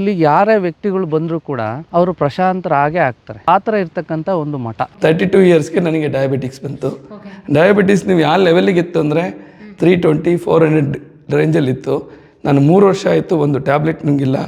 ಇಲ್ಲಿ ಯಾರೇ ವ್ಯಕ್ತಿಗಳು ಬಂದರೂ ಕೂಡ ಅವರು ಪ್ರಶಾಂತರಾಗೇ ಆಗ್ತಾರೆ. ಆ ಥರ ಇರ್ತಕ್ಕಂಥ ಒಂದು ಮಠ. ತರ್ಟಿ ಟೂ ಇಯರ್ಸ್ಗೆ ನನಗೆ ಡಯಾಬಿಟಿಕ್ಸ್ ಬಂತು. ಡಯಾಬಿಟಿಸ್ ನೀವು ಯಾವ ಲೆವೆಲಿಗೆ ಇತ್ತು ಅಂದರೆ ತ್ರೀ ಟ್ವೆಂಟಿ ಫೋರ್ ಹಂಡ್ರೆಡ್ ರೇಂಜಲ್ಲಿತ್ತು ನಾನು ಮೂರು ವರ್ಷ ಆಯಿತು ಒಂದು ಟ್ಯಾಬ್ಲೆಟ್ ನುಂಗಿಲ್ಲ.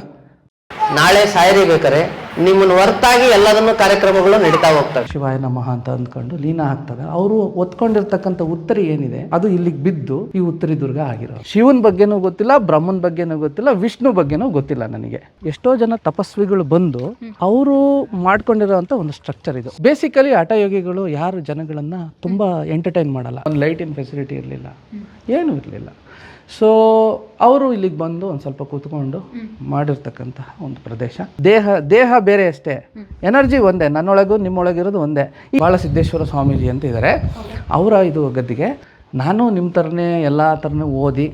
ನಾಳೆ ಸಾಯರಿ ಬೇಕಾರೆ ನಿಮ್ಮನ್ನು ಹೊರತಾಗಿ ಎಲ್ಲದನ್ನು ಕಾರ್ಯಕ್ರಮಗಳು ನಡೀತಾ ಹೋಗ್ತವೆ. ಶಿವಾಯ ನಮಃ ಅಂತ ಅಂದ್ಕೊಂಡು ಲೀನ ಹಾಕ್ತಾರೆ ಅವರು ಒತ್ಕೊಂಡಿರ್ತಕ್ಕಂಥ ಉತ್ತರಿ ಏನಿದೆ, ಅದು ಇಲ್ಲಿಗೆ ಬಿದ್ದು ಈ ಉತ್ತರಿ ದುರ್ಗ ಆಗಿರೋ ಶಿವನ ಬಗ್ಗೆನೂ ಗೊತ್ತಿಲ್ಲ, ಬ್ರಹ್ಮನ್ ಬಗ್ಗೆನೂ ಗೊತ್ತಿಲ್ಲ, ವಿಷ್ಣು ಬಗ್ಗೆನೂ ಗೊತ್ತಿಲ್ಲ ನನಗೆ. ಎಷ್ಟೋ ಜನ ತಪಸ್ವಿಗಳು ಬಂದು ಅವರು ಮಾಡ್ಕೊಂಡಿರೋಂತ ಒಂದು ಸ್ಟ್ರಕ್ಚರ್ ಇದು. ಬೇಸಿಕಲಿ ಹಠಯೋಗಿಗಳು ಯಾರು ಜನಗಳನ್ನ ತುಂಬಾ ಎಂಟರ್ಟೈನ್ ಮಾಡಲ್ಲ. ಒಂದು ಲೈಟಿನ ಫೆಸಿಲಿಟಿ ಇರಲಿಲ್ಲ. ಏನೂ ಇರಲಿಲ್ಲ. ಸೊ ಅವರು ಇಲ್ಲಿಗೆ ಬಂದು ಒಂದು ಸ್ವಲ್ಪ ಕೂತ್ಕೊಂಡು ಮಾಡಿರ್ತಕ್ಕಂತಹ ಒಂದು ಪ್ರದೇಶ. ದೇಹ ದೇಹ ಬೇರೆ ಅಷ್ಟೇ. ಎನರ್ಜಿ ಒಂದೇ ನನ್ನೊಳಗೂ ನಿಮ್ಮೊಳಗಿರೋದು ಒಂದೇ. ಬಾಳಸಿದ್ದೇಶ್ವರ ಸ್ವಾಮೀಜಿ ಅಂತ ಇದ್ದಾರೆ ಅವರ ಇದು ಗದ್ದಿಗೆ ನಾನು ನಿಮ್ಮ ಥರನೇ ಎಲ್ಲ ಥರನೇ ಓದಿ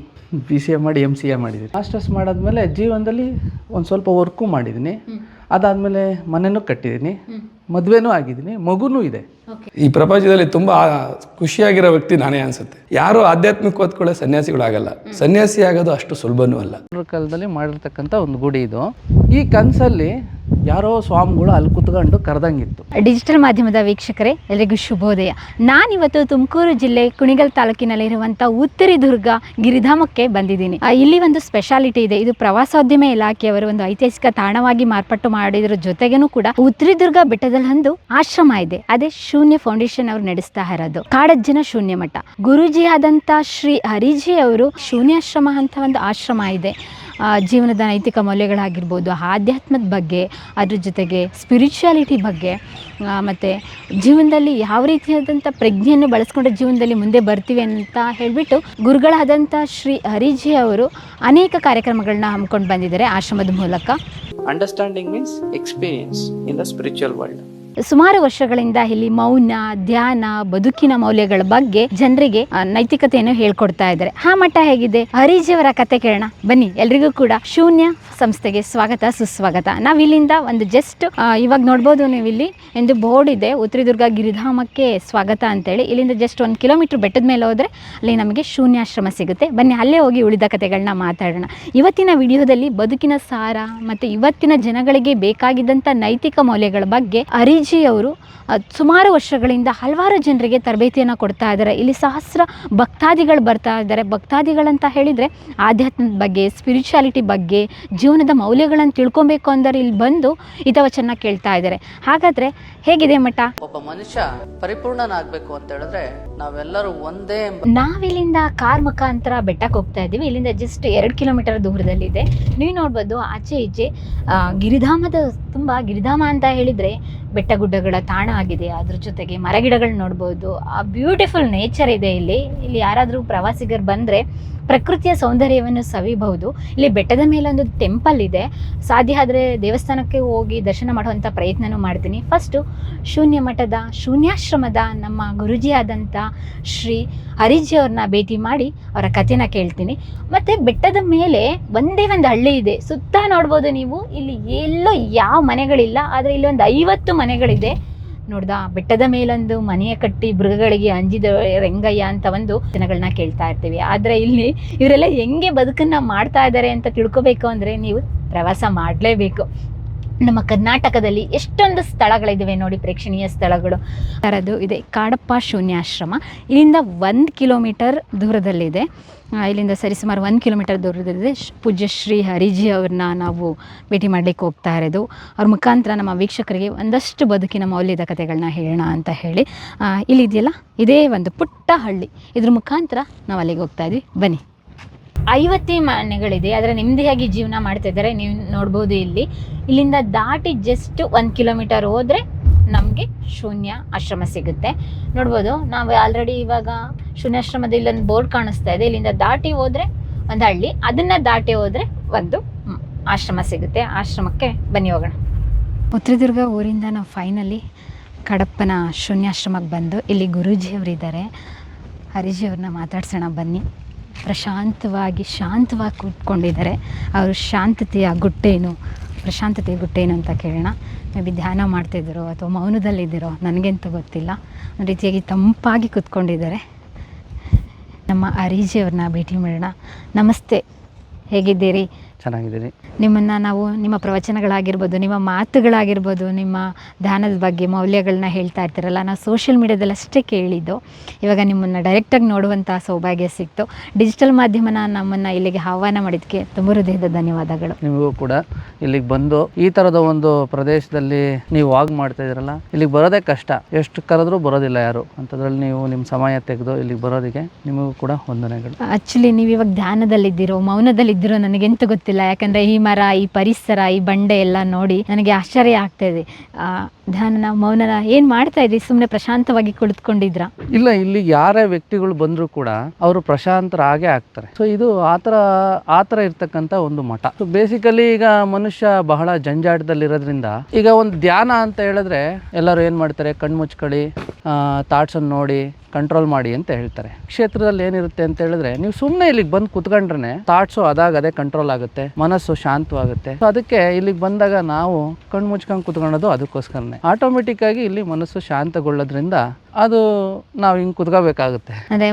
ಬಿ ಸಿ ಎ ಮಾಡಿ ಎಂ ಸಿ ಎ ಮಾಡಿದ್ದೀನಿ ಮಾಸ್ಟರ್ಸ್ ಮಾಡಾದ್ಮೇಲೆ ಜೀವನದಲ್ಲಿ ಒಂದು ಸ್ವಲ್ಪ ವರ್ಕು ಮಾಡಿದ್ದೀನಿ ಅದಾದಮೇಲೆ ಮನೆಯೂ ಕಟ್ಟಿದ್ದೀನಿ ಮದುವೆನೂ ಆಗಿದ್ದೀನಿ ಮಗುನೂ ಇದೆ. ಈ ಪ್ರಪಂಚದಲ್ಲಿ ತುಂಬ ಖುಷಿಯಾಗಿರೋ ವ್ಯಕ್ತಿ ನಾನೇ ಅನ್ಸುತ್ತೆ. ಯಾರು ಆಧ್ಯಾತ್ಮಿಕ ಓದ್ಕೊಳ್ಳೋ ಸನ್ಯಾಸಿಗಳಾಗಲ್ಲ ಸನ್ಯಾಸಿ ಆಗೋದು ಅಷ್ಟು ಸುಲಭನೂ ಅಲ್ಲ. ಕಾಲದಲ್ಲಿ ಮಾಡಿರ್ತಕ್ಕಂಥ ಒಂದು ಗುಡಿ ಇದು. ಈ ಕನಸಲ್ಲಿ ಯಾರೋ ಸ್ವಾಮಿಗಳು ಅಲ್ಲಿ ಕುತ್ಕೊಂಡು ಕರೆದಂಗಿತ್ತು. ಡಿಜಿಟಲ್ ಮಾಧ್ಯಮದ ವೀಕ್ಷಕರೇ ಎಲ್ಲರಿಗೂ ಶುಭೋದಯ. ನಾನಿವತ್ತು ತುಮಕೂರು ಜಿಲ್ಲೆ ಕುಣಿಗಲ್ ತಾಲೂಕಿನಲ್ಲಿರುವಂಥ ಉತ್ತರಿ ದುರ್ಗ ಗಿರಿಧಾಮಕ್ಕೆ ಬಂದಿದ್ದೀನಿ. ಆ, ಇಲ್ಲಿ ಒಂದು ಸ್ಪೆಷಾಲಿಟಿ ಇದೆ. ಇದು ಪ್ರವಾಸೋದ್ಯಮ ಇಲಾಖೆಯವರು ಒಂದು ಐತಿಹಾಸಿಕ ತಾಣವಾಗಿ ಮಾರ್ಪಾಟು ಮಾಡಿದ್ರ ಜೊತೆಗೇನು ಕೂಡ ಉತ್ತರಿ ದುರ್ಗ ಬೆಟ್ಟದಲ್ಲಿ ಒಂದು ಆಶ್ರಮ ಇದೆ. ಅದೇ ಶೂನ್ಯ ಫೌಂಡೇಶನ್ ಅವರು ನಡೆಸ್ತಾ ಇರೋದು. ಕಾಡಜ್ಜನ ಶೂನ್ಯ ಮಠ. ಗುರುಜಿ ಆದಂತ ಶ್ರೀ ಹರಿಜಿ ಅವರು ಶೂನ್ಯಾಶ್ರಮ ಅಂತ ಒಂದು ಆಶ್ರಮ ಇದೆ. ಜೀವನದ ನೈತಿಕ ಮೌಲ್ಯಗಳಾಗಿರ್ಬೋದು, ಆಧ್ಯಾತ್ಮದ ಬಗ್ಗೆ, ಅದ್ರ ಜೊತೆಗೆ ಸ್ಪಿರಿಚುಯಾಲಿಟಿ ಬಗ್ಗೆ ಮತ್ತು ಜೀವನದಲ್ಲಿ ಯಾವ ರೀತಿಯಾದಂಥ ಪ್ರಜ್ಞೆಯನ್ನು ಬಳಸ್ಕೊಂಡು ಜೀವನದಲ್ಲಿ ಮುಂದೆ ಬರ್ತೀವಿ ಅಂತ ಹೇಳಿಬಿಟ್ಟು ಗುರುಗಳಾದಂಥ ಶ್ರೀ ಹರಿಜಿ ಅವರು ಅನೇಕ ಕಾರ್ಯಕ್ರಮಗಳನ್ನ ಹಮ್ಮಿಕೊಂಡು ಬಂದಿದ್ದಾರೆ ಆಶ್ರಮದ ಮೂಲಕ understanding means experience in the spiritual world. ಸುಮಾರು ವರ್ಷಗಳಿಂದ ಇಲ್ಲಿ ಮೌನ, ಧ್ಯಾನ, ಬದುಕಿನ ಮೌಲ್ಯಗಳ ಬಗ್ಗೆ ಜನರಿಗೆ ನೈತಿಕತೆಯನ್ನು ಹೇಳ್ಕೊಡ್ತಾ ಇದ್ದಾರೆ. ಆ ಮಠ ಹೇಗಿದೆ? ಹರಿಜಿಯವರ ಕತೆ ಕೇಳೋಣ. ಬನ್ನಿ, ಎಲ್ರಿಗೂ ಕೂಡ ಶೂನ್ಯ ಸಂಸ್ಥೆಗೆ ಸ್ವಾಗತ, ಸುಸ್ವಾಗತ. ನಾವು ಇಲ್ಲಿಂದ ಒಂದು ಜಸ್ಟ್ ಇವಾಗ ನೋಡ್ಬೋದು ನೀವು ಇಲ್ಲಿ ಎಂದು ಬೋರ್ಡ್ ಇದೆ ಉತ್ತರದುರ್ಗ ಗಿರಿಧಾಮಕ್ಕೆ ಸ್ವಾಗತ ಅಂತೇಳಿ. ಇಲ್ಲಿಂದ ಜಸ್ಟ್ ಒಂದು ಕಿಲೋಮೀಟರ್ ಬೆಟ್ಟದ ಮೇಲೆ ಹೋದರೆ ಅಲ್ಲಿ ನಮಗೆ ಶೂನ್ಯಾಶ್ರಮ ಸಿಗುತ್ತೆ. ಬನ್ನಿ, ಅಲ್ಲೇ ಹೋಗಿ ಉಳಿದ ಕತೆಗಳನ್ನ ಮಾತಾಡೋಣ. ಇವತ್ತಿನ ವಿಡಿಯೋದಲ್ಲಿ ಬದುಕಿನ ಸಾರ ಮತ್ತು ಇವತ್ತಿನ ಜನಗಳಿಗೆ ಬೇಕಾಗಿದ್ದಂಥ ನೈತಿಕ ಮೌಲ್ಯಗಳ ಬಗ್ಗೆ ಅರಿಜಿ ಅವರು ಸುಮಾರು ವರ್ಷಗಳಿಂದ ಹಲವಾರು ಜನರಿಗೆ ತರಬೇತಿಯನ್ನು ಕೊಡ್ತಾ ಇದ್ದಾರೆ. ಇಲ್ಲಿ ಸಹಸ್ರ ಭಕ್ತಾದಿಗಳು ಬರ್ತಾ ಇದ್ದಾರೆ. ಭಕ್ತಾದಿಗಳಂತ ಹೇಳಿದರೆ ಆಧ್ಯಾತ್ಮದ ಬಗ್ಗೆ ಸ್ಪಿರಿಚುಯಾಲಿಟಿ ಬಗ್ಗೆ ಜೀವನದ ಮೌಲ್ಯಗಳನ್ನು ತಿಳ್ಕೊಬೇಕು ಅಂದರೆ ಇಲ್ಲಿ ಬಂದು ಹಿತವಚನ ಕೇಳ್ತಾ ಇದ್ದಾರೆ. ಹಾಗಾದರೆ ಹೇಗಿದೆ ಮಠ? ಒಬ್ಬ ಮನುಷ್ಯ ಪರಿಪೂರ್ಣನಾಗಬೇಕು ಅಂತ ಹೇಳಿದ್ರೆ ನಾವೆಲ್ಲರೂ ಒಂದೇ ನಾವಿಲ್ಲಿಂದ ಕಾರ್ ಮುಖಾಂತರ ಬೆಟ್ಟಕ್ಕೆ ಹೋಗ್ತಾ ಇದ್ದೀವಿ. ಇಲ್ಲಿಂದ ಜಸ್ಟ್ ಎರಡು ಕಿಲೋಮೀಟರ್ ದೂರದಲ್ಲಿದೆ. ನೀವು ನೋಡ್ಬೋದು ಆಚೆ ಈಚೆ ಗಿರಿಧಾಮದ ತುಂಬ ಗಿರಿಧಾಮ ಅಂತ ಹೇಳಿದರೆ ಬೆಟ್ಟ ಗುಡ್ಡಗಳ ತಾಣ ಆಗಿದೆ. ಅದ್ರ ಜೊತೆಗೆ ಮರಗಿಡಗಳು ನೋಡ್ಬೋದು. ಆ ಬ್ಯೂಟಿಫುಲ್ ನೇಚರ್ ಇದೆ ಇಲ್ಲಿ. ಇಲ್ಲಿ ಯಾರಾದರೂ ಪ್ರವಾಸಿಗರು ಬಂದರೆ ಪ್ರಕೃತಿಯ ಸೌಂದರ್ಯವನ್ನು ಸವಿಬಹುದು. ಇಲ್ಲಿ ಬೆಟ್ಟದ ಮೇಲೆ ಒಂದು ಟೆಂಪಲ್ ಇದೆ. ಸಾಧ್ಯ ಆದರೆ ದೇವಸ್ಥಾನಕ್ಕೆ ಹೋಗಿ ದರ್ಶನ ಮಾಡುವಂಥ ಪ್ರಯತ್ನನೂ ಮಾಡ್ತೀನಿ. ಫಸ್ಟು ಶೂನ್ಯ ಮಠದ, ಶೂನ್ಯಾಶ್ರಮದ ನಮ್ಮ ಗುರುಜಿ ಆದಂಥ ಶ್ರೀ ಹರಿಜಿ ಅವ್ರನ್ನ ಭೇಟಿ ಮಾಡಿ ಅವರ ಕಥೆನ ಕೇಳ್ತೀನಿ. ಮತ್ತು ಬೆಟ್ಟದ ಮೇಲೆ ಒಂದೇ ಒಂದು ಹಳ್ಳಿ ಇದೆ. ಸುತ್ತ ನೋಡ್ಬೋದು ನೀವು. ಇಲ್ಲಿ ಎಲ್ಲೋ ಯಾವ ಮನೆಗಳಿಲ್ಲ. ಆದರೆ ಇಲ್ಲಿ ಒಂದು ಐವತ್ತು ಮನೆಗಳಿದೆ. ನೋಡ್ದಾ? ಬೆಟ್ಟದ ಮೇಲೊಂದು ಮನೆಯ ಕಟ್ಟಿ ಮೃಗಗಳಿಗೆ ಅಂಜಿದ ರೆಂಗಯ್ಯ ಅಂತ ಒಂದು ಜನಗಳನ್ನ ಕೇಳ್ತಾ ಇರ್ತೀವಿ. ಆದ್ರೆ ಇಲ್ಲಿ ಇವರೆಲ್ಲ ಹೆಂಗೆ ಬದುಕನ್ನ ಮಾಡ್ತಾ ಇದ್ದಾರೆ ಅಂತ ತಿಳ್ಕೊಬೇಕು ಅಂದ್ರೆ ನೀವು ಪ್ರವಾಸ ಮಾಡಲೇಬೇಕು. ನಮ್ಮ ಕರ್ನಾಟಕದಲ್ಲಿ ಎಷ್ಟೊಂದು ಸ್ಥಳಗಳಿದ್ದಾವೆ ನೋಡಿ ಪ್ರೇಕ್ಷಣೀಯ ಸ್ಥಳಗಳು. ಥರದ್ದು ಇದೆ. ಕಾಡಪ್ಪ ಶೂನ್ಯಾಶ್ರಮ. ಇಲ್ಲಿಂದ ಒಂದು ಕಿಲೋಮೀಟರ್ ದೂರದಲ್ಲಿದೆ. ಇಲ್ಲಿಂದ ಸರಿಸುಮಾರು ಒಂದು ಕಿಲೋಮೀಟರ್ ದೂರದಲ್ಲಿದೆ. ಪೂಜ್ಯ ಶ್ರೀ ಹರಿಜಿ ಅವ್ರನ್ನ ನಾವು ಭೇಟಿ ಮಾಡಲಿಕ್ಕೆ ಹೋಗ್ತಾ ಇರೋದು. ಅವ್ರ ಮುಖಾಂತರ ನಮ್ಮ ವೀಕ್ಷಕರಿಗೆ ಒಂದಷ್ಟು ಬದುಕಿನ ಮೌಲ್ಯದ ಕಥೆಗಳನ್ನ ಹೇಳೋಣ ಅಂತ ಹೇಳಿ. ಇಲ್ಲಿದೆಯಲ್ಲ ಇದೇ ಒಂದು ಪುಟ್ಟ ಹಳ್ಳಿ. ಇದ್ರ ಮುಖಾಂತರ ನಾವು ಅಲ್ಲಿಗೆ ಹೋಗ್ತಾ ಇದ್ವಿ. ಬನ್ನಿ. ಐವತ್ತೇ ಮನೆಗಳಿದೆ. ಆದರೆ ನೆಮ್ಮದಿಯಾಗಿ ಜೀವನ ಮಾಡ್ತಾ ಇದ್ದಾರೆ. ನೀವು ನೋಡ್ಬೋದು ಇಲ್ಲಿ. ಇಲ್ಲಿಂದ ದಾಟಿ ಜಸ್ಟ್ ಒಂದು ಕಿಲೋಮೀಟರ್ ಹೋದರೆ ನಮಗೆ ಶೂನ್ಯ ಆಶ್ರಮ ಸಿಗುತ್ತೆ. ನೋಡ್ಬೋದು, ನಾವು ಆಲ್ರೆಡಿ ಇವಾಗ ಶೂನ್ಯಾಶ್ರಮದ ಇಲ್ಲೊಂದು ಬೋರ್ಡ್ ಕಾಣಿಸ್ತಾ ಇದೆ. ಇಲ್ಲಿಂದ ದಾಟಿ ಹೋದರೆ ಒಂದು ಹಳ್ಳಿ, ಅದನ್ನು ದಾಟಿ ಹೋದರೆ ಒಂದು ಆಶ್ರಮ ಸಿಗುತ್ತೆ. ಆಶ್ರಮಕ್ಕೆ ಬನ್ನಿ ಹೋಗೋಣ. ಉತ್ತರದುರ್ಗ ಊರಿಂದ ನಾವು ಫೈನಲಿ ಕಡಪ್ಪನ ಶೂನ್ಯಾಶ್ರಮಕ್ಕೆ ಬಂದು ಇಲ್ಲಿ ಗುರೂಜಿಯವರಿದ್ದಾರೆ ಹರಿಜಿಯವ್ರನ್ನ ಮಾತಾಡ್ಸೋಣ ಬನ್ನಿ. ಪ್ರಶಾಂತವಾಗಿ, ಶಾಂತವಾಗಿ ಕೂತ್ಕೊಂಡಿದ್ದಾರೆ. ಅವರು ಶಾಂತತೆಯ ಗುಟ್ಟೇನು ಪ್ರಶಾಂತತೆಯ ಗುಟ್ಟೇನು ಅಂತ ಕೇಳೋಣ. ಮೇ ಬಿ ಧ್ಯಾನ ಮಾಡ್ತಿದ್ದೀರೋ ಅಥವಾ ಮೌನದಲ್ಲಿದ್ದೀರೋ, ನನಗೆಂತೂ ಗೊತ್ತಿಲ್ಲ. ಒಂದು ರೀತಿಯಾಗಿ ತಂಪಾಗಿ ಕೂತ್ಕೊಂಡಿದ್ದಾರೆ. ನಮ್ಮ ಅರೀಜಿಯವ್ರನ್ನ ಭೇಟಿ ಮಾಡೋಣ. ನಮಸ್ತೆ. ಹೇಗಿದ್ದೀರಿ? ಚೆನ್ನಾಗಿದ್ದೀನಿ ನಿಮ್ಮನ್ನು ನಾವು ನಿಮ್ಮ ಪ್ರವಚನಗಳಾಗಿರ್ಬೋದು ನಿಮ್ಮ ಮಾತುಗಳಾಗಿರ್ಬೋದು ನಿಮ್ಮ ಧ್ಯಾನದ ಬಗ್ಗೆ ಮೌಲ್ಯಗಳನ್ನ ಹೇಳ್ತಾ ಇರ್ತೀರಲ್ಲ ನಾವು ಸೋಷಿಯಲ್ ಮೀಡ್ಯಾದಲ್ಲಿ ಅಷ್ಟೇ ಕೇಳಿದ್ದು. ಇವಾಗ ನಿಮ್ಮನ್ನು ಡೈರೆಕ್ಟಾಗಿ ನೋಡುವಂಥ ಸೌಭಾಗ್ಯ ಸಿಕ್ತು. ಡಿಜಿಟಲ್ ಮಾಧ್ಯಮನ ನಮ್ಮನ್ನು ಇಲ್ಲಿಗೆ ಆಹ್ವಾನ ಮಾಡಿದ್ದಕ್ಕೆ ತುಂಬ ಹೃದಯದ ಧನ್ಯವಾದಗಳು. ನಿಮಗೂ ಕೂಡ ಇಲ್ಲಿಗೆ ಬಂದು ಈ ಥರದ ಒಂದು ಪ್ರದೇಶದಲ್ಲಿ ನೀವು ವಾಗ್ ಮಾಡ್ತಾ ಇದ್ದೀರಲ್ಲ ಇಲ್ಲಿಗೆ ಬರೋದೇ ಕಷ್ಟ. ಎಷ್ಟು ಕರೆದ್ರೂ ಬರೋದಿಲ್ಲ ಯಾರು. ಅಂಥದ್ರಲ್ಲಿ ನೀವು ನಿಮ್ಮ ಸಮಯ ತೆಗೆದು ಇಲ್ಲಿಗೆ ಬರೋದಕ್ಕೆ ನಿಮಗೂ ಕೂಡ ವಂದನೆಗಳು. ಆ್ಯಕ್ಚುಲಿ ನೀವು ಇವಾಗ ಧ್ಯಾನದಲ್ಲಿದ್ದೀರೋ ಮೌನದಲ್ಲಿದ್ದೀರೋ ನನಗೆಂತ ಗೊತ್ತಿಲ್ಲ. ಯಾಕಂದರೆ ಈ ಮರ, ಈ ಪರಿಸರ, ಈ ಬಂಡೆ ಎಲ್ಲ ನೋಡಿ ನನಗೆ ಆಶ್ಚರ್ಯ ಆಗ್ತಾ ಇದೆ. ಧ್ಯಾನನ, ಮೌನನ ಏನು ಮಾಡ್ತಾ ಇದ್ರಿ? ಸುಮ್ಮನೆ ಪ್ರಶಾಂತವಾಗಿ ಕುಳಿತುಕೊಂಡಿದ್ರ ಇಲ್ಲ, ಇಲ್ಲಿ ಯಾರೇ ವ್ಯಕ್ತಿಗಳು ಬಂದರೂ ಕೂಡ ಅವರು ಪ್ರಶಾಂತರಾಗೇ ಆಗ್ತಾರೆ. ಸೊ ಇದು ಆ ಥರ, ಆ ಒಂದು ಮಠ. ಸೊ ಬೇಸಿಕಲಿ ಈಗ ಮನುಷ್ಯ ಬಹಳ ಜಂಜಾಟದಲ್ಲಿರೋದ್ರಿಂದ ಈಗ ಒಂದು ಧ್ಯಾನ ಅಂತ ಹೇಳಿದ್ರೆ ಎಲ್ಲರೂ ಏನು ಮಾಡ್ತಾರೆ? ಕಣ್ಮುಚ್ಕೊಳ್ಳಿ ಥಾಟ್ಸನ್ನು ನೋಡಿ ಕಂಟ್ರೋಲ್ ಮಾಡಿ ಅಂತ ಹೇಳ್ತಾರೆ. ಕ್ಷೇತ್ರದಲ್ಲಿ ಏನಿರುತ್ತೆ ಅಂತ ಹೇಳಿದ್ರೆ ನೀವು ಸುಮ್ಮನೆ ಇಲ್ಲಿಗೆ ಬಂದು ಕುತ್ಕೊಂಡ್ರೆ ಥಾಟ್ಸು ಅದಾಗ ಅದೇ ಕಂಟ್ರೋಲ್ ಆಗುತ್ತೆ. ಮನಸ್ಸು ಶಾಂತವಾಗುತ್ತೆ. ಸೊ ಅದಕ್ಕೆ ಇಲ್ಲಿಗೆ ಬಂದಾಗ ನಾವು ಕಣ್ಣು ಮುಚ್ಕೊಂಡು ಕುತ್ಕೊಳ್ಳೋದು ಅದಕ್ಕೋಸ್ಕರನೇ. ಆಟೋಮೆಟಿಕ್ ಆಗಿ ಇಲ್ಲಿ ಮನಸ್ಸು ಶಾಂತಗೊಳ್ಳೋದ್ರಿಂದ ಅದು ನಾವು ಹಿಂಗೆ ಕುತ್ಕೋಬೇಕಾಗುತ್ತೆ. ಅದೇ